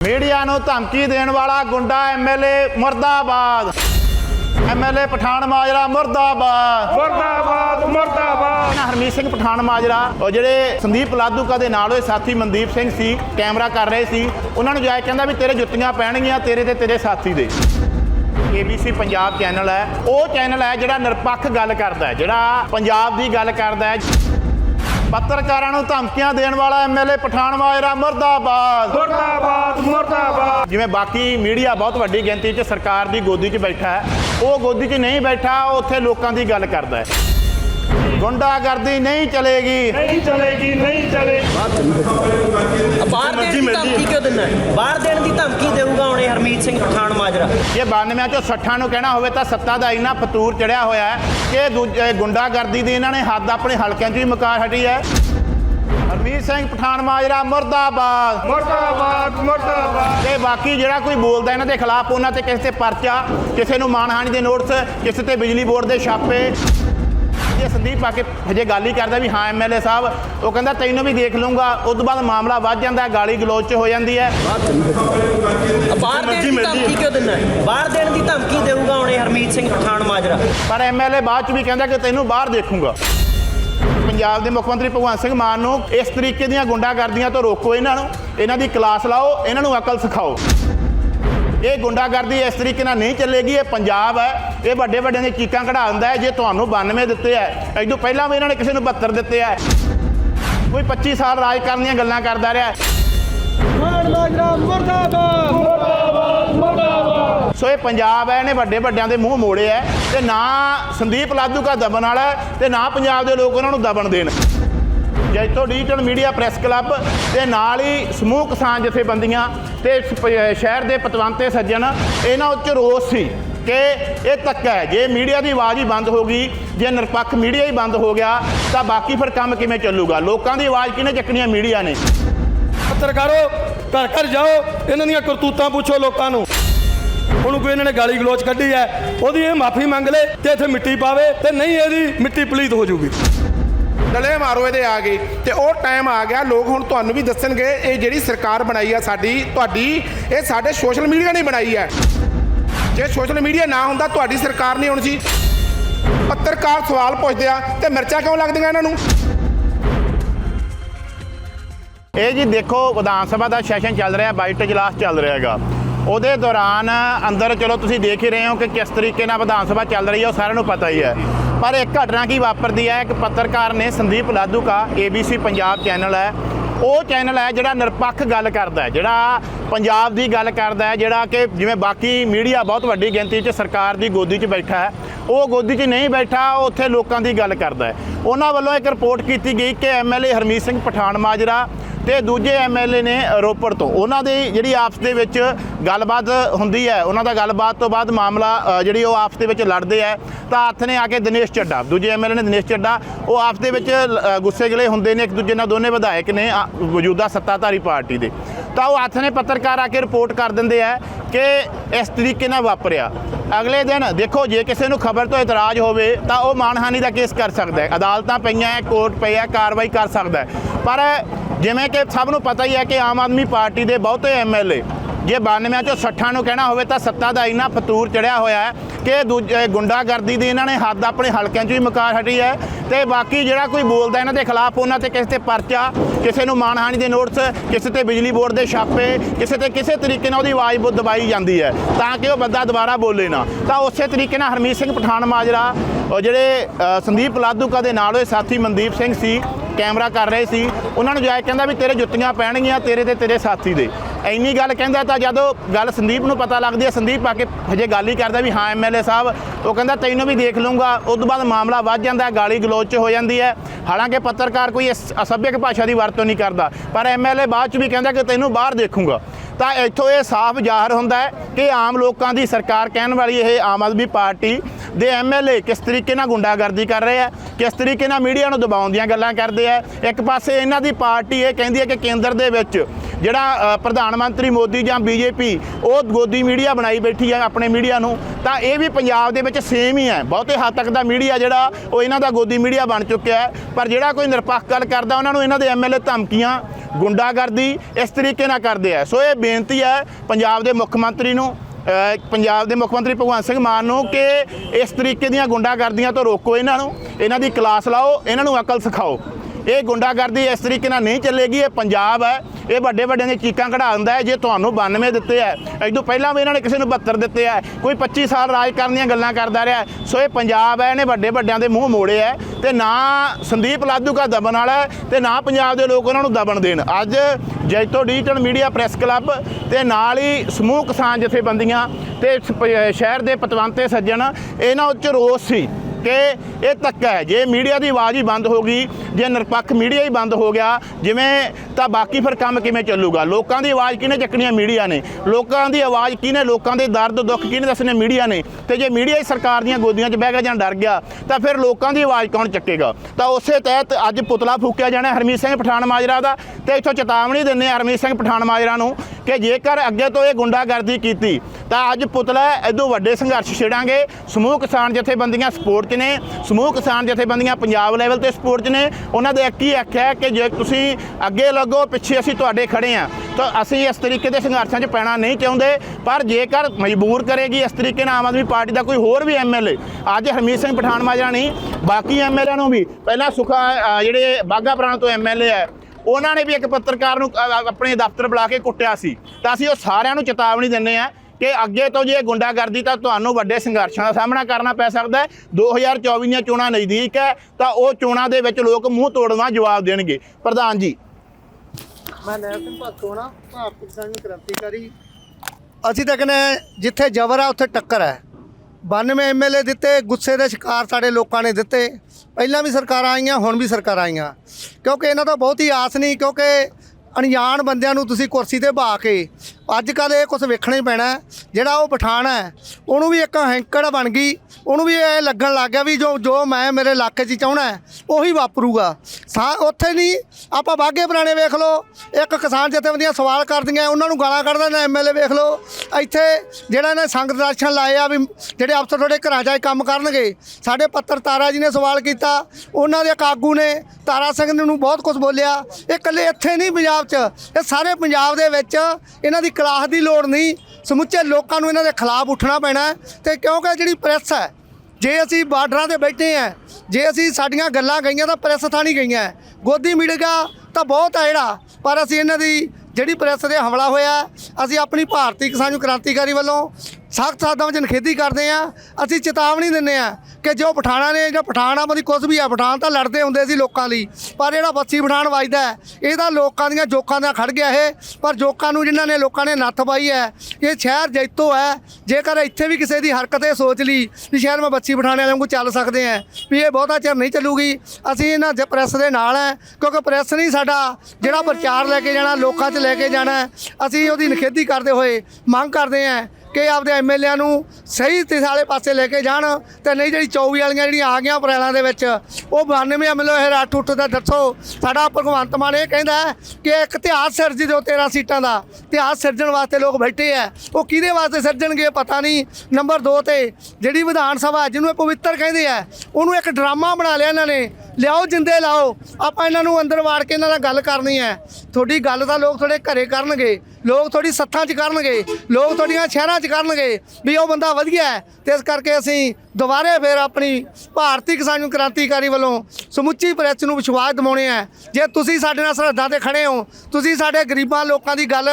Media ਨੂੰ ਧਮਕੀ ਦੇਣ ਵਾਲਾ ਗੁੰਡਾ ਐਮਐਲਏ ਮੁਰਦਾਬਾਦ। ਐਮਐਲਏ ਪਠਾਨ ਮਾਜਰਾ ਮੁਰਦਾਬਾਦ। ਮੁਰਦਾਬਾਦ ਮੁਰਦਾਬਾਦ। ਹਰਮੀਤ ਸਿੰਘ ਪਠਾਨ ਮਾਜਰਾ ਉਹ ਜਿਹੜੇ ਸੰਦੀਪ ਲਾਦੂਕਾ ਦੇ ਨਾਲ ਹੋਏ ਸਾਥੀ ਮਨਦੀਪ ਸਿੰਘ ਸੀ ਕੈਮਰਾ ਕਰ ਰਹੇ ਸੀ ਉਹਨਾਂ ਨੂੰ ਜਾਇ ਕਹਿੰਦਾ ਵੀ ਤੇਰੇ ਜੁੱਤੀਆਂ ਪੈਣਗੀਆਂ ਤੇਰੇ ਤੇ ਤੇਰੇ ਸਾਥੀ ਦੇ। ABC ਪੰਜਾਬ ਚੈਨਲ ਹੈ ਉਹ ਚੈਨਲ ਹੈ ਜਿਹੜਾ ਨਿਰਪੱਖ ਗੱਲ ਕਰਦਾ ਹੈ ਜਿਹੜਾ ਪੰਜਾਬ ਦੀ ਗੱਲ ਕਰਦਾ ਹੈ। ਪੱਤਰਕਾਰਾਂ ਨੂੰ ਧਮਕੀਆਂ ਦੇਣ ਵਾਲਾ ਐਮਐਲਏ ਪਠਾਨ ਮਾਜਰਾ ਮੁਰਦਾਬਾਦ। ਮੁਰਦਾਬਾਦ ਮੁਰਦਾਬਾਦ। ਜਿਵੇਂ ਬਾਕੀ ਮੀਡੀਆ ਬਹੁਤ ਵੱਡੀ ਗਿਣਤੀ 'ਚ ਸਰਕਾਰ ਦੀ ਗੋਦੀ 'ਚ ਬੈਠਾ ਹੈ ਉਹ ਗੋਦੀ 'ਚ ਨਹੀਂ ਬੈਠਾ ਉਹ ਉੱਥੇ ਲੋਕਾਂ ਦੀ ਗੱਲ ਕਰਦਾ ਹੈ। ਗੁੰਡਾਗਰਦੀ ਨਹੀਂ ਚਲੇਗੀ। ਨਹੀਂ ਚਲੇਗੀ ਨਹੀਂ ਚਲੇ ਬਾਹਰ ਦੇਣ ਦੀ ਧਮਕੀ ਕਿਉਂ ਦਿੰਦਾ ਹੈ? ਬਾਹਰ ਦੇਣ ਦੀ ਧਮਕੀ ਦੇਊਗਾ ਹੁਣੇ ਹਰਮੀਤ ਸਿੰਘ ਪਠਾਨ ਮਾਜਰਾ। ਜੇ 92 ਚੋਂ 60 ਨੂੰ ਕਹਿਣਾ ਹੋਵੇ ਤਾਂ ਸੱਤਾ ਦਾ ਇੰਨਾ ਫਤੂਰ ਚੜਿਆ ਹੋਇਆ ਹੈ ਕਿ ਦੂਜੇ ਗੁੰਡਾਗਰਦੀ ਦੀ ਇਹਨਾਂ ਨੇ ਹੱਦ ਆਪਣੇ ਹਲਕਿਆਂ 'ਚ ਵੀ ਮੁਕਾ ਹਟੀ ਹੈ। ਹਰਮੀਤ ਸਿੰਘ ਪਠਾਨ ਮਾਜਰਾ ਮੁਰਦਾਬਾਦ। ਮੁਰਦਾਬਾਦ ਮੁਰਦਾਬਾਦ। ਤੇ ਬਾਕੀ ਜਿਹੜਾ ਕੋਈ ਬੋਲਦਾ ਇਹਨਾਂ ਦੇ ਖਿਲਾਫ ਉਹਨਾਂ ਤੇ ਕਿਸੇ ਤੇ ਪਰਚਾ ਕਿਸੇ ਨੂੰ ਮਾਨਹਾਨੀ ਦੇ ਨੋਟਿਸ ਕਿਸੇ ਤੇ ਬਿਜਲੀ ਬੋਰਡ ਦੇ ਛਾਪੇ। ਜੇ ਸੰਦੀਪ ਆ ਕੇ ਹਜੇ ਗੱਲ ਹੀ ਕਰਦਾ ਵੀ ਹਾਂ ਐਮਐਲਏ ਸਾਹਿਬ ਉਹ ਕਹਿੰਦਾ ਤੈਨੂੰ ਵੀ ਦੇਖ ਲੂੰਗਾ ਉਸ ਤੋਂ ਬਾਅਦ ਮਾਮਲਾ ਵੱਧ ਜਾਂਦਾ ਗਾਲੀ ਗਲੋਚ 'ਚ ਹੋ ਜਾਂਦੀ ਹੈ। ਬਾਹਰ ਦੇਣ ਦੀ ਧਮਕੀ ਕਿਉਂ ਦਿੰਦਾ ਹੈ? ਬਾਹਰ ਦੇਣ ਦੀ ਧਮਕੀ ਦੇਊਗਾ ਹੁਣੇ ਹਰਮੀਤ ਸਿੰਘ ਪਠਾਨ ਮਾਜਰਾ। ਪਰ ਐਮਐਲਏ ਬਾਅਦ 'ਚ ਵੀ ਕਹਿੰਦਾ ਕਿ ਤੈਨੂੰ ਬਾਹਰ ਦੇਖੂੰਗਾ। ਪੰਜਾਬ ਦੇ ਮੁੱਖ ਮੰਤਰੀ ਭਗਵੰਤ ਸਿੰਘ ਮਾਨ ਨੂੰ ਇਸ ਤਰੀਕੇ ਦੀਆਂ ਗੁੰਡਾਗਰਦੀਆਂ ਤੋਂ ਰੋਕੋ ਇਹਨਾਂ ਨੂੰ। ਇਹਨਾਂ ਦੀ ਕਲਾਸ ਲਾਓ ਇਹਨਾਂ ਨੂੰ ਅਕਲ ਸਿਖਾਓ। ਇਹ ਗੁੰਡਾਗਰਦੀ ਇਸ ਤਰੀਕੇ ਨਾਲ ਨਹੀਂ ਚੱਲੇਗੀ ਇਹ ਪੰਜਾਬ ਹੈ ਇਹ ਵੱਡੇ ਵੱਡਿਆਂ ਦੀਆਂ ਚੀਕਾਂ ਕਢਾ ਦਿੰਦਾ ਹੈ ਜੇ ਤੁਹਾਨੂੰ 92 ਦਿੱਤੇ ਐ ਇਹ ਤੋਂ ਪਹਿਲਾਂ ਵੀ ਇਹਨਾਂ ਨੇ ਕਿਸੇ ਨੂੰ 72 ਦਿੱਤੇ ਐ ਕੋਈ 25 ਸਾਲ ਰਾਜ ਕਰਨ ਦੀਆਂ ਗੱਲਾਂ ਕਰਦਾ ਰਿਹਾ ਸੋ ਇਹ ਪੰਜਾਬ ਹੈ ਇਹਨੇ ਵੱਡੇ ਵੱਡਿਆਂ ਦੇ ਮੂੰਹ ਮੋੜੇ ਐ ਤੇ ਨਾ ਸੰਦੀਪ ਲਾਧੂ ਕਾ ਦਬਣ ਵਾਲਾ ਤੇ ਨਾ ਪੰਜਾਬ ਦੇ ਲੋਕ ਉਹਨਾਂ ਨੂੰ ਦਬਣ ਦੇਣ। Jaito digital media press club ਤੇ ਨਾਲ ਹੀ ਸਮੂਹ ਕਿਸਾਨ ਜਥੇਬੰਦੀਆਂ ਤੇ ਪ- ਸ਼ਹਿਰ ਦੇ ਪਤਵੰਤੇ ਸੱਜਣ, ਇਹਨਾਂ ਉੱਚ ਰੋਸ ਸੀ ਕਿ ਇਹ ਧੱਕਾ ਹੈ। ਜੇ ਮੀਡੀਆ ਦੀ ਆਵਾਜ਼ ਹੀ ਬੰਦ ਹੋ ਗਈ, ਜੇ ਨਿਰਪੱਖ ਮੀਡੀਆ ਹੀ ਬੰਦ ਹੋ ਗਿਆ, ਤਾਂ ਬਾਕੀ ਫਿਰ ਕੰਮ ਕਿਵੇਂ ਚੱਲੂਗਾ? ਲੋਕਾਂ ਦੀ ਆਵਾਜ਼ ਕਿਹਨੇ ਚੱਕਣੀ ਹੈ? ਮੀਡੀਆ ਨੇ। ਪੱਤਰਕਾਰੋ, ਘਰ ਘਰ ਜਾਓ, ਇਹਨਾਂ ਦੀਆਂ ਕਰਤੂਤਾਂ ਪੁੱਛੋ ਲੋਕਾਂ ਨੂੰ। ਉਹਨੂੰ ਕੋਈ ਇਹਨਾਂ ਨੇ ਗਾਲੀ ਗਲੋਚ ਕੱਢੀ ਹੈ, ਉਹਦੀ ਇਹ ਮਾਫੀ ਮੰਗ ਲੇ ਤੇ ਇੱਥੇ ਮਿੱਟੀ ਪਾਵੇ ਤੇ ਨਹੀਂ ਇਹਦੀ ਮਿੱਟੀ ਪਲੀਤ ਹੋ ਜਾਊਗੀ ਡਲੇ ਮਾਰੋ ਇਹਦੇ ਆ ਗਏ ਤੇ ਉਹ ਟਾਈਮ ਆ ਗਿਆ, ਲੋਕ ਹੁਣ ਤੁਹਾਨੂੰ ਵੀ ਦੱਸਣਗੇ, ਇਹ ਜਿਹੜੀ ਸਰਕਾਰ ਬਣਾਈ ਆ ਸਾਡੀ, ਤੁਹਾਡੀ, ਇਹ ਸਾਡੇ ਸੋਸ਼ਲ ਮੀਡੀਆ ਨੇ ਬਣਾਈ ਹੈ ਜੇ ਸੋਸ਼ਲ ਮੀਡੀਆ ਨਾ ਹੁੰਦਾ, ਤੁਹਾਡੀ ਸਰਕਾਰ ਨਹੀਂ ਹੋਣੀ ਸੀ। ਪੱਤਰਕਾਰ ਸਵਾਲ ਪੁੱਛਦੇ ਆ, ਤੇ ਮਿਰਚਾਂ ਕਿਉਂ ਲੱਗਦੀਆਂ ਇਹਨਾਂ ਨੂੰ? ਇਹ ਜੀ ਦੇਖੋ, ਵਿਧਾਨ ਸਭਾ ਦਾ ਸੈਸ਼ਨ ਚੱਲ ਰਿਹਾ, ਬਾਈਟ ਇਜਲਾਸ ਚੱਲ ਰਿਹਾ ਹੈਗਾ। ਉਹਦੇ ਦੌਰਾਨ ਅੰਦਰ ਚਲੋ ਤੁਸੀਂ ਦੇਖ ਹੀ ਰਹੇ ਹੋ ਕਿ ਕਿਸ ਤਰੀਕੇ ਨਾਲ ਵਿਧਾਨ ਸਭਾ ਚੱਲ ਰਹੀ ਹੈ, ਉਹ ਸਾਰਿਆਂ ਨੂੰ ਪਤਾ ਹੀ ਹੈ। ਪਰ ਇੱਕ ਘਟਨਾ ਕੀ ਵਾਪਰਦੀ ਹੈ? ਇੱਕ ਪੱਤਰਕਾਰ ਨੇ ਸੰਦੀਪ ਲਾਧੂਕਾ ABC ਪੰਜਾਬ ਚੈਨਲ ਹੈ। ਉਹ ਚੈਨਲ ਹੈ ਜਿਹੜਾ ਨਿਰਪੱਖ ਗੱਲ ਕਰਦਾ ਹੈ, ਜਿਹੜਾ ਪੰਜਾਬ ਦੀ ਗੱਲ ਕਰਦਾ ਹੈ, ਜਿਹੜਾ ਕਿ ਜਿਵੇਂ ਬਾਕੀ ਮੀਡੀਆ ਬਹੁਤ ਵੱਡੀ ਗਿਣਤੀ 'ਚ ਸਰਕਾਰ ਦੀ ਗੋਦੀ 'ਚ ਬੈਠਾ ਹੈ, ਉਹ ਗੋਦੀ 'ਚ ਨਹੀਂ ਬੈਠਾ, ਉਹ ਉੱਥੇ ਲੋਕਾਂ ਦੀ ਗੱਲ ਕਰਦਾ ਹੈ। ਉਹਨਾਂ ਵੱਲੋਂ ਇੱਕ ਰਿਪੋਰਟ ਕੀਤੀ ਗਈ ਕਿ ਐਮਐਲਏ ਹਰਮੀਤ ਸਿੰਘ ਪਠਾਨ ਮਾਜਰਾ ਤੇ ਦੂਜੇ ਐਮਐਲਏ ਨੇ ਰੋਪੜ ਤੋਂ। ਉਹਨਾਂ ਦੀ ਜਿਹੜੀ ਆਪਸ ਦੇ ਵਿੱਚ ਗੱਲਬਾਤ ਹੁੰਦੀ ਹੈ, ਉਹਨਾਂ ਦਾ ਗੱਲਬਾਤ ਤੋਂ ਬਾਅਦ ਮਾਮਲਾ ਜਿਹੜੀ ਉਹ ਆਪਸ ਦੇ ਵਿੱਚ ਲੜਦੇ ਆ ਤਾਂ ਹੱਥ ਨੇ ਆ ਕੇ ਦਿਨੇਸ਼ ਚੱਡਾ ਦੂਜੇ ਐਮਐਲਏ ਨੇ ਦਿਨੇਸ਼ ਚੱਡਾ ਉਹ ਆਪਸ ਦੇ ਵਿੱਚ ਗੁੱਸੇ ਗਿਲੇ ਹੁੰਦੇ ਨੇ, ਇੱਕ ਦੂਜੇ ਨਾਲ ਦੋਨੇ ਵਿਧਾਇਕ ਨੇ ਮੌਜੂਦਾ ਸੱਤਾਧਾਰੀ ਪਾਰਟੀ ਦੇ। ਤਾਂ ਉਹ ਹੱਥ ਨੇ ਪੱਤਰਕਾਰ ਆ ਕੇ ਰਿਪੋਰਟ ਕਰ ਦਿੰਦੇ ਆ ਕਿ ਇਸ ਤਰੀਕੇ ਨਾਲ ਵਾਪਰਿਆ। ਅਗਲੇ ਦਿਨ ਦੇਖੋ, ਜੇ ਕਿਸੇ ਨੂੰ ਖਬਰ ਤੋਂ ਇਤਰਾਜ਼ ਹੋਵੇ, ਤਾਂ ਉਹ ਮਾਨਹਾਨੀ ਦਾ ਕੇਸ ਕਰ ਸਕਦਾ ਹੈ। ਅਦਾਲਤਾਂ ਪਈਆਂ ਹੈ, ਕੋਰਟ ਪਈ ਹੈ, ਕਾਰਵਾਈ ਕਰ ਸਕਦਾ ਹੈ। ਪਰ ਜਿਵੇਂ ਕਿ ਸਭ ਨੂੰ ਪਤਾ ਹੀ ਹੈ ਕਿ ਆਮ ਆਦਮੀ ਪਾਰਟੀ ਦੇ ਬਹੁਤੇ ਐਮਐਲਏ ਜੇ 92 ਚੋਂ 60 ਨੂੰ ਕਹਿਣਾ ਹੋਵੇ ਤਾਂ ਸੱਤਾ ਦਾ ਇੰਨਾ ਫਤੂਰ ਚੜਿਆ ਹੋਇਆ ਹੈ ਕਿ ਦੂਜੇ ਗੁੰਡਾਗਰਦੀ ਦੀ ਇਹਨਾਂ ਨੇ ਹੱਦ ਆਪਣੇ ਹਲਕਿਆਂ 'ਚ ਵੀ ਮੁਕਾ ਹਟੀ ਹੈ ਤੇ ਬਾਕੀ ਜਿਹੜਾ ਕੋਈ ਬੋਲਦਾ ਇਹਨਾਂ ਦੇ ਖਿਲਾਫ ਉਹਨਾਂ ਤੇ ਕਿਸੇ ਤੇ ਪਰਚਾ, ਕਿਸੇ ਨੂੰ ਮਾਨਹਾਨੀ ਦੇ ਨੋਟਿਸ, ਕਿਸੇ ਤੇ ਬਿਜਲੀ ਬੋਰਡ ਦੇ ਛਾਪੇ, ਕਿਸੇ ਤੇ ਕਿਸੇ ਤਰੀਕੇ ਨਾਲ ਉਹਦੀ ਆਵਾਜ਼ ਬੁ- ਦਬਾਈ ਜਾਂਦੀ ਹੈ ਤਾਂ ਕਿ ਉਹ ਬੰਦਾ ਦੁਬਾਰਾ ਬੋਲੇ ਨਾ। ਤਾਂ ਉਸੇ ਤਰੀਕੇ ਨਾਲ ਹਰਮੀਤ ਸਿੰਘ ਪਠਾਨ ਮਾਜਰਾ ਜਿਹੜੇ ਸੰਦੀਪ ਲਾਦੂਕਾ ਦੇ ਨਾਲ ਹੋਏ ਸਾਥੀ ਮਨਦੀਪ ਸਿੰਘ ਸੀ ਕੈਮਰਾ ਕਰ ਰਹੇ ਸੀ, ਉਹਨਾਂ ਨੂੰ ਜਾਇ ਕਹਿੰਦਾ ਵੀ ਤੇਰੇ ਜੁੱਤੀਆਂ ਪੈਣਗੀਆਂ, ਤੇਰੇ ਤੇ ਤੇਰੇ ਸਾਥੀ ਦੇ। ਇੰਨੀ ਗੱਲ ਕਹਿੰਦਾ ਤਾਂ ਜਦੋਂ ਗੱਲ ਸੰਦੀਪ ਨੂੰ ਪਤਾ ਲੱਗਦੀ ਹੈ, ਸੰਦੀਪ ਆ ਕੇ ਹਜੇ ਗੱਲ ਹੀ ਕਰਦਾ ਵੀ ਹਾਂ ਐਮਐਲਏ ਸਾਹਿਬ, ਉਹ ਕਹਿੰਦਾ ਤੈਨੂੰ ਵੀ ਦੇਖ ਲੂੰਗਾ ਉਸ ਤੋਂ ਬਾਅਦ ਮਾਮਲਾ ਵੱਧ ਜਾਂਦਾ ਹੈ, ਗਾਲੀ ਗਲੋਚ 'ਚ ਹੋ ਜਾਂਦੀ ਹੈ। ਹਾਲਾਂਕਿ ਪੱਤਰਕਾਰ ਕੋਈ ਇਸ ਅਸਭਿਅਕ ਭਾਸ਼ਾ ਦੀ ਵਰਤੋਂ ਨਹੀਂ ਕਰਦਾ, ਪਰ ਐਮਐਲਏ ਬਾਅਦ 'ਚ ਵੀ ਕਹਿੰਦਾ ਕਿ ਤੈਨੂੰ ਬਾਹਰ ਦੇਖੂੰਗਾ। ਤਾਂ ਇੱਥੋਂ ਇਹ ਸਾਫ਼ ਜ਼ਾਹਰ ਹੁੰਦਾ ਹੈ ਕਿ ਆਮ ਲੋਕਾਂ ਦੀ ਸਰਕਾਰ ਕਹਿਣ ਵਾਲੀ ਇਹ ਆਮ ਆਦਮੀ ਪਾਰਟੀ ਦੇ ਐਮਐਲਏ ਕਿਸ ਤਰੀਕੇ ਨਾਲ ਗੁੰਡਾਗਰਦੀ ਕਰ ਰਹੇ ਆ, ਕਿਸ ਤਰੀਕੇ ਨਾਲ ਮੀਡੀਆ ਨੂੰ ਦਬਾਉਣ ਦੀਆਂ ਗੱਲਾਂ ਕਰਦੇ ਆ। ਇੱਕ ਪਾਸੇ ਇਹਨਾਂ ਦੀ ਪਾਰਟੀ ਇਹ ਕਹਿੰਦੀ ਹੈ ਕਿ ਕੇਂਦਰ ਦੇ ਵਿੱਚ ਜਿਹੜਾ ਪ੍ਰਧਾਨ ਮੰਤਰੀ ਮੋਦੀ ਜਾਂ ਬੀਜੇਪੀ ਉਹ ਗੋਦੀ ਮੀਡੀਆ ਬਣਾਈ ਬੈਠੀ ਹੈ ਆਪਣੇ ਮੀਡੀਆ ਨੂੰ, ਤਾਂ ਇਹ ਵੀ ਪੰਜਾਬ ਦੇ ਵਿੱਚ ਸੇਮ ਹੀ ਹੈ। ਬਹੁਤੇ ਹੱਦ ਤੱਕ ਦਾ ਮੀਡੀਆ ਜਿਹੜਾ, ਉਹ ਇਹਨਾਂ ਦਾ ਗੋਦੀ ਮੀਡੀਆ ਬਣ ਚੁੱਕਿਆ ਹੈ। ਪਰ ਜਿਹੜਾ ਕੋਈ ਨਿਰਪੱਖ ਗੱਲ ਕਰਦਾ, ਉਹਨਾਂ ਨੂੰ ਇਹਨਾਂ ਦੇ ਐਮਐਲਏ ਧਮਕੀਆਂ, ਗੁੰਡਾਗਰਦੀ ਇਸ ਤਰੀਕੇ ਨਾਲ ਕਰਦੇ ਆ। ਸੋ ਇਹ ਬੇਨਤੀ ਹੈ ਪੰਜਾਬ ਦੇ ਮੁੱਖ ਮੰਤਰੀ ਨੂੰ ਪੰਜਾਬ ਦੇ ਮੁੱਖ ਮੰਤਰੀ ਭਗਵੰਤ ਸਿੰਘ ਮਾਨ ਨੂੰ ਕਿ ਇਸ ਤਰੀਕੇ ਦੀਆਂ ਗੁੰਡਾਗਰਦੀਆਂ ਤੋਂ ਰੋਕੋ ਇਹਨਾਂ ਨੂੰ, ਇਹਨਾਂ ਦੀ ਕਲਾਸ ਲਾਓ, ਇਹਨਾਂ ਨੂੰ ਅਕਲ ਸਿਖਾਓ। ਇਹ ਗੁੰਡਾਗਰਦੀ ਇਸ ਤਰੀਕੇ ਨਾਲ ਨਹੀਂ ਚੱਲੇਗੀ, ਇਹ ਪੰਜਾਬ ਹੈ, ਇਹ ਵੱਡੇ ਵੱਡਿਆਂ ਦੀਆਂ ਚੀਕਾਂ ਕਢਾ ਦਿੰਦਾ ਹੈ, ਜੇ ਤੁਹਾਨੂੰ 92 ਦਿੱਤੇ ਐ ਇਦੋਂ ਪਹਿਲਾਂ ਵੀ ਇਹਨਾਂ ਨੇ ਕਿਸੇ ਨੂੰ 72 ਦਿੱਤੇ ਐ ਕੋਈ 25 ਸਾਲ ਰਾਜ ਕਰਨ ਦੀਆਂ ਗੱਲਾਂ ਕਰਦਾ ਰਿਹਾ ਸੋ ਇਹ ਪੰਜਾਬ ਹੈ, ਇਹਨੇ ਵੱਡੇ ਵੱਡਿਆਂ ਦੇ ਮੂੰਹ ਮੋੜੇ ਐ ਤੇ ਨਾ ਸੰਦੀਪ ਲਾਧੂ ਕਾ ਦਬਨ ਵਾਲਾ ਹੈ ਤੇ ਨਾ ਪੰਜਾਬ ਦੇ ਲੋਕ ਉਹਨਾਂ ਨੂੰ ਦਬਨ ਦੇਣ। ਅੱਜ Jaito digital media press club ਤੇ ਨਾਲ ਹੀ ਸਮੂਹ ਕਿਸਾਨ ਜਥੇਬੰਦੀਆਂ ਤੇ ਸ਼ਹਿਰ ਦੇ ਪਤਵੰਤੇ ਸੱਜਣ, ਇਹਨਾਂ ਉੱਚ ਰੋਸ ਸੀ। ਕਿ ਇਹ ਧੱਕਾ ਹੈ। ਜੇ ਮੀਡੀਆ ਦੀ ਆਵਾਜ਼ ਹੀ ਬੰਦ ਹੋ ਗਈ, ਜੇ ਨਿਰਪੱਖ ਮੀਡੀਆ ਹੀ ਬੰਦ ਹੋ ਗਿਆ, ਜਿਵੇਂ ਤਾਂ ਬਾਕੀ ਫਿਰ ਕੰਮ ਕਿਵੇਂ ਚੱਲੂਗਾ? ਲੋਕਾਂ ਦੀ ਆਵਾਜ਼ ਕਿਹਨੇ ਚੱਕਣੀ ਹੈ ਮੀਡੀਆ ਨੇ? ਲੋਕਾਂ ਦੀ ਆਵਾਜ਼ ਕਿਹਨੇ, ਲੋਕਾਂ ਦੇ ਦਰਦ ਦੁੱਖ ਕਿਹਨੇ ਦੱਸਣੇ ਮੀਡੀਆ ਨੇ? ਤੇ ਜੇ ਮੀਡੀਆ ਹੀ ਸਰਕਾਰ ਦੀਆਂ ਗੋਦੀਆਂ 'ਚ ਬਹਿ ਗਿਆ ਜਾਂ ਡਰ ਗਿਆ, ਤਾਂ ਫਿਰ ਲੋਕਾਂ ਦੀ ਆਵਾਜ਼ ਕੌਣ ਚੱਕੇਗਾ? ਤਾਂ ਉਸੇ ਤਹਿਤ ਅੱਜ ਪੁਤਲਾ ਫੂਕਿਆ ਜਾਣਾ ਹਰਮੀਤ ਸਿੰਘ ਪਠਾਨ ਮਾਜਰਾ ਦਾ, ਤੇ ਇੱਥੋਂ ਚੇਤਾਵਨੀ ਦਿੰਦੇ ਹਰਮੀਤ ਸਿੰਘ ਪਠਾਨ ਮਾਜਰਾ ਨੂੰ ਕਿ ਜੇਕਰ ਅੱਗੇ ਤੋਂ ਇਹ ਗੁੰਡਾਗਰਦੀ ਕੀਤੀ, ਤਾਂ ਅੱਜ ਪੁਤਲਾ ਇਦੋਂ ਵੱਡੇ ਸੰਘਰਸ਼ ਛੇੜਾਂਗੇ। ਸਮੂਹ ਕਿਸਾਨ ਜਥੇਬੰਦੀਆਂ ਸਪੋਰਟ 'ਚ ਨੇ। ਸਮੂਹ ਕਿਸਾਨ ਜਥੇਬੰਦੀਆਂ ਪੰਜਾਬ ਲੈਵਲ ਤੇ ਸਪੋਰਟ 'ਚ ਨੇ। ਉਹਨਾਂ ਦੇ ਇੱਕ ਹੀ ਆਖਿਆ ਕਿ ਜੇ ਤੁਸੀਂ ਅੱਗੇ ਲੱਗੋ, ਪਿੱਛੇ ਅਸੀਂ ਤੁਹਾਡੇ ਖੜੇ ਆ ਤਾਂ ਅਸੀਂ ਇਸ ਤਰੀਕੇ ਦੇ ਸੰਘਰਸ਼ਾਂ 'ਚ ਪੈਣਾ ਨਹੀਂ ਚਾਹੁੰਦੇ। ਪਰ ਜੇਕਰ ਮਜਬੂਰ ਕਰੇਗੀ ਇਸ ਤਰੀਕੇ ਨਾਲ ਆਮ ਆਦਮੀ ਪਾਰਟੀ ਦਾ ਕੋਈ ਹੋਰ ਵੀ ਐਮਐਲਏ ਅੱਜ ਹਰਮੀਤ ਸਿੰਘ ਪਠਾਨ ਮਾਜਰਾ ਨਹੀਂ ਬਾਕੀ ਐਮਐਲਏ ਨੂੰ ਵੀ ਪਹਿਲਾਂ ਸੁਖਾ ਜਿਹੜੇ ਬਾਗਾ ਪ੍ਰਾਣ ਤੋਂ ਐਮਐਲਏ ਹੈ ਉਹਨਾਂ ਨੇ ਵੀ ਇੱਕ ਪੱਤਰਕਾਰ ਨੂੰ ਆਪਣੇ ਦਫ਼ਤਰ ਬੁਲਾ ਕੇ ਕੁੱਟਿਆ ਸੀ। ਤਾਂ ਅਸੀਂ ਉਹ ਸਾਰਿਆਂ ਨੂੰ ਚੇਤਾਵਨੀ ਦਿੰਦੇ ਆ ਕਿ ਅੱਗੇ ਤੋਂ ਜੇ ਇਹ ਗੁੰਡਾਗਰਦੀ ਤਾਂ ਤੁਹਾਨੂੰ ਵੱਡੇ ਸੰਘਰਸ਼ਾਂ ਦਾ ਸਾਹਮਣਾ ਕਰਨਾ ਪੈ ਸਕਦਾ ਹੈ। 2024 ਦੀਆਂ ਚੋਣਾਂ ਨਜ਼ਦੀਕ ਹੈ ਤਾਂ ਉਹ ਚੋਣਾਂ ਦੇ ਵਿੱਚ ਲੋਕ ਮੂੰਹ ਤੋੜਵਾ ਜਵਾਬ ਦੇਣਗੇ। ਪ੍ਰਧਾਨ ਜੀ। ਮੈਂ ਸਿੰਘ ਭਾਤੋਣਾ ਭਾਰਤੀ ਕਿਸਾਨ ਕ੍ਰਾਂਤੀਕਾਰੀ। ਅਸੀਂ ਤਾਂ ਕਹਿੰਦੇ ਜਿੱਥੇ ਜ਼ਬਰ ਆ ਉੱਥੇ ਟੱਕਰ ਹੈ। 92 ਐਮਐਲਏ ਦਿੱਤੇ, ਗੁੱਸੇ ਦੇ ਸ਼ਿਕਾਰ ਸਾਡੇ ਲੋਕਾਂ ਨੇ ਦਿੱਤੇ। ਪਹਿਲਾਂ ਵੀ ਸਰਕਾਰਾਂ ਆਈਆਂ, ਹੁਣ ਵੀ ਸਰਕਾਰਾਂ ਆਈਆਂ। ਕਿਉਂਕਿ ਇਹਨਾਂ ਤੋਂ ਬਹੁਤੀ ਆਸ ਨਹੀਂ, ਕਿਉਂਕਿ ਅਣਜਾਣ ਬੰਦਿਆਂ ਨੂੰ ਤੁਸੀਂ ਕੁਰਸੀ ਤੇ ਬਹਾ ਕੇ ਅੱਜ ਕੱਲ ਇਹ ਕੁਝ ਵੇਖਣਾ ਹੀ ਪੈਣਾ ਜਿਹੜਾ ਉਹ ਪਠਾਨ ਹੈ, ਉਹਨੂੰ ਵੀ ਇੱਕ ਹੈਂਕੜ ਬਣ ਗਈ, ਉਹਨੂੰ ਵੀ ਇਹ ਲੱਗਣ ਲੱਗ ਗਿਆ ਵੀ ਜੋ ਜੋ ਮੈਂ ਮੇਰੇ ਇਲਾਕੇ 'ਚ ਚਾਹਣਾ ਉਹੀ ਵਾਪਰੂਗਾ। ਸਾ, ਉੱਥੇ ਨਹੀਂ, ਆਪਾਂ ਬਾਗੇ ਪੁਰਾਣੇ ਵੇਖ ਲਓ, ਇੱਕ ਕਿਸਾਨ ਜਥੇਬੰਦੀਆਂ ਸਵਾਲ ਕਰਦੀਆਂ, ਉਹਨਾਂ ਨੂੰ ਗਾਲਾਂ ਕੱਢਦੇ ਨੇ ਐਮਐਲਏ ਵੇਖ ਲਓ। ਇੱਥੇ ਜਿਹੜਾ ਨੇ ਸੰਗਤ ਦਰਸ਼ਨ ਲਾਏ ਆ ਵੀ ਜਿਹੜੇ ਅਫਸਰ ਤੁਹਾਡੇ ਘਰਾਂ 'ਚ ਕੰਮ ਕਰਨਗੇ, ਸਾਡੇ ਪੱਤਰ ਤਾਰਾ ਜੀ ਨੇ ਸਵਾਲ ਕੀਤਾ, ਉਹਨਾਂ ਦੇ ਇੱਕ ਆਗੂ ਨੇ ਤਾਰਾ ਸਿੰਘ ਨੂੰ ਬਹੁਤ ਕੁਝ ਬੋਲਿਆ, ਇਹ ਇਕੱਲੇ ਇੱਥੇ ਨਹੀਂ ਪੰਜਾਬ 'ਚ। ਇਹ ਸਾਰੇ ਪੰਜਾਬ ਦੇ ਵਿੱਚ ਇਹਨਾਂ ਦੀ ਕਲਾਸ ਦੀ ਲੋੜ ਨਹੀਂ। ਸਮੁੱਚੇ ਲੋਕਾਂ ਨੂੰ ਇਹਨਾਂ ਦੇ ਖਿਲਾਫ ਉੱਠਣਾ ਪੈਣਾ ਹੈ ਤੇ ਕਿਉਂਕਿ ਜਿਹੜੀ ਪ੍ਰੈਸ ਹੈ, ਜੇ ਅਸੀਂ ਬਾਰਡਰਾਂ ਤੇ ਬੈਠੇ ਆ ਜੇ ਅਸੀਂ ਸਾਡੀਆਂ ਗੱਲਾਂ ਗਈਆਂ ਤਾਂ ਪ੍ਰੈਸ ਥਾਂ ਨਹੀਂ ਗਈਆਂ। ਗੋਦੀ ਮੀਡੀਆ ਤਾਂ ਬਹੁਤ ਆ ਜਿਹੜਾ, ਪਰ ਅਸੀਂ ਇਹਨਾਂ ਦੀ ਜਿਹੜੀ ਪ੍ਰੈਸ ਤੇ ਹਮਲਾ ਹੋਇਆ, ਅਸੀਂ ਆਪਣੀ ਭਾਰਤੀ ਕਿਸਾਨ ਕ੍ਰਾਂਤੀਕਾਰੀ ਵੱਲੋਂ ਸਖਤ ਸ਼ਬਦਾਂ ਵਿੱਚ ਨਿਖੇਧੀ ਕਰਦੇ ਆ, ਅਸੀਂ ਚੇਤਾਵਨੀ ਦਿੰਦੇ ਆ ਕਿ ਜੋ ਪਠਾਣਾ ਨੇ ਜਿਹੜਾ ਪਠਾਨ ਆ ਮਦੀ ਕੁਝ ਵੀ ਆ ਪਠਾਨ ਤਾਂ ਲੜਦੇ ਹੁੰਦੇ ਸੀ ਲੋਕਾਂ ਲਈ, ਪਰ ਜਿਹੜਾ ਬੱਸੀ ਪਠਾਣ ਵੱਜਦਾ ਇਹ ਤਾਂ ਲੋਕਾਂ ਦੀਆਂ ਜੋਕਾਂ ਦਾ ਖੜ ਗਿਆ ਇਹ, ਪਰ ਜੋਕਾਂ ਨੂੰ ਜਿਨ੍ਹਾਂ ਨੇ ਲੋਕਾਂ ਨੇ ਨੱਥ ਪਾਈ ਹੈ, ਇਹ ਸ਼ਹਿਰ ਜੈਤੋ ਹੈ, ਜੇਕਰ ਇੱਥੇ ਵੀ ਕਿਸੇ ਦੀ ਹਰਕਤ ਇਹ ਸੋਚ ਲਈ ਵੀ ਸ਼ਹਿਰ ਮੈਂ ਬੱਸੀ ਪਠਾਣੇ ਵਾਲਿਆਂ ਨੂੰ ਚੱਲ ਸਕਦੇ ਆ ਵੀ ਇਹ ਬਹੁਤਾ ਚਿਰ ਨਹੀਂ ਚੱਲੂਗੀ, ਅਸੀਂ ਇਹਨਾਂ ਦੇ ਪ੍ਰੈਸ ਦੇ ਨਾਲ ਹੈ, ਕਿਉਂਕਿ ਪ੍ਰੈਸ ਨਹੀਂ ਸਾਡਾ, ਜਿਹੜਾ ਪ੍ਰਚਾਰ ਲੈ ਕੇ ਜਾਣਾ, ਲੋਕਾਂ 'ਚ ਲੈ ਕੇ ਜਾਣਾ ਅਸੀਂ ਉਹਦੀ ਨਿਖੇਧੀ ਕਰਦੇ ਹੋਏ ਮੰਗ ਕਰਦੇ ਹਾਂ ਕਿ ਆਪਦੇ ਐਮਐਲਏਆਂ ਨੂੰ ਸਹੀ ਤੇ ਵਾਲੇ ਪਾਸੇ ਲੈ ਕੇ ਜਾਣ ਤੇ ਨਹੀਂ ਜਿਹੜੀ 24 ਵਾਲੀਆਂ ਜਿਹੜੀਆਂ ਆ ਗਈਆਂ ਅਪ੍ਰੈਲਾਂ ਦੇ ਵਿੱਚ, ਉਹ 92 ਐਮਐਲਏ ਇਹ ਰੱਠ ਉੱਠ ਦਾ ਦੱਸੋ। ਸਾਡਾ ਭਗਵੰਤ ਮਾਨ ਇਹ ਕਹਿੰਦਾ ਕਿ ਇੱਕ ਇਤਿਹਾਸ ਸਿਰਜ ਦਿਓ 13 ਸੀਟਾਂ ਦਾ। ਇਤਿਹਾਸ ਸਿਰਜਣ ਵਾਸਤੇ ਲੋਕ ਬੈਠੇ ਆ। ਉਹ ਕਿਹਦੇ ਵਾਸਤੇ ਸਿਰਜਣਗੇ ਪਤਾ ਨਹੀਂ। ਨੰਬਰ 2 ਤੇ ਜਿਹੜੀ ਵਿਧਾਨ ਸਭਾ ਜਿਹਨੂੰ ਇਹ ਪਵਿੱਤਰ ਕਹਿੰਦੇ ਆ, ਉਹਨੂੰ ਇੱਕ ਡਰਾਮਾ ਬਣਾ ਲਿਆ ਇਹਨਾਂ ਨੇ। ਲਿਆਓ ਜਿੰਦੇ ਲਾਓ। ਆਪਾਂ ਇਹਨਾਂ ਨੂੰ ਅੰਦਰ ਵਾੜ ਕੇ ਇਹਨਾਂ ਨਾਲ ਗੱਲ ਕਰਨੀ ਹੈ। ਤੁਹਾਡੀ ਗੱਲ ਤਾਂ ਲੋਕ ਤੁਹਾਡੇ ਘਰੇ ਕਰਨਗੇ। ਲੋਕ ਤੁਹਾਡੀ ਸੱਥਾਂ 'ਚ ਕਰਨਗੇ। ਲੋਕ ਤੁਹਾਡੀਆਂ ਸ਼ਹਿਰਾਂ 'ਚ ਕਰਨਗੇ ਵੀ ਉਹ ਬੰਦਾ ਵਧੀਆ ਹੈ। ਤੇ ਇਸ ਕਰਕੇ ਅਸੀਂ ਦੁਬਾਰੇ ਫਿਰ ਆਪਣੀ ਭਾਰਤੀ ਕਿਸਾਨ ਕ੍ਰਾਂਤੀਕਾਰੀ ਵੱਲੋਂ ਸਮੁੱਚੀ ਪ੍ਰੈਸ ਨੂੰ ਵਿਸ਼ਵਾਸ ਦਿਵਾਉਣੇ ਆ। ਜੇ ਤੁਸੀਂ ਸਾਡੇ ਨਾਲ ਸਰਹੱਦਾਂ ਤੇ ਖੜੇ ਹੋ, ਤੁਸੀਂ ਸਾਡੇ ਗਰੀਬਾਂ ਲੋਕਾਂ ਦੀ ਗੱਲ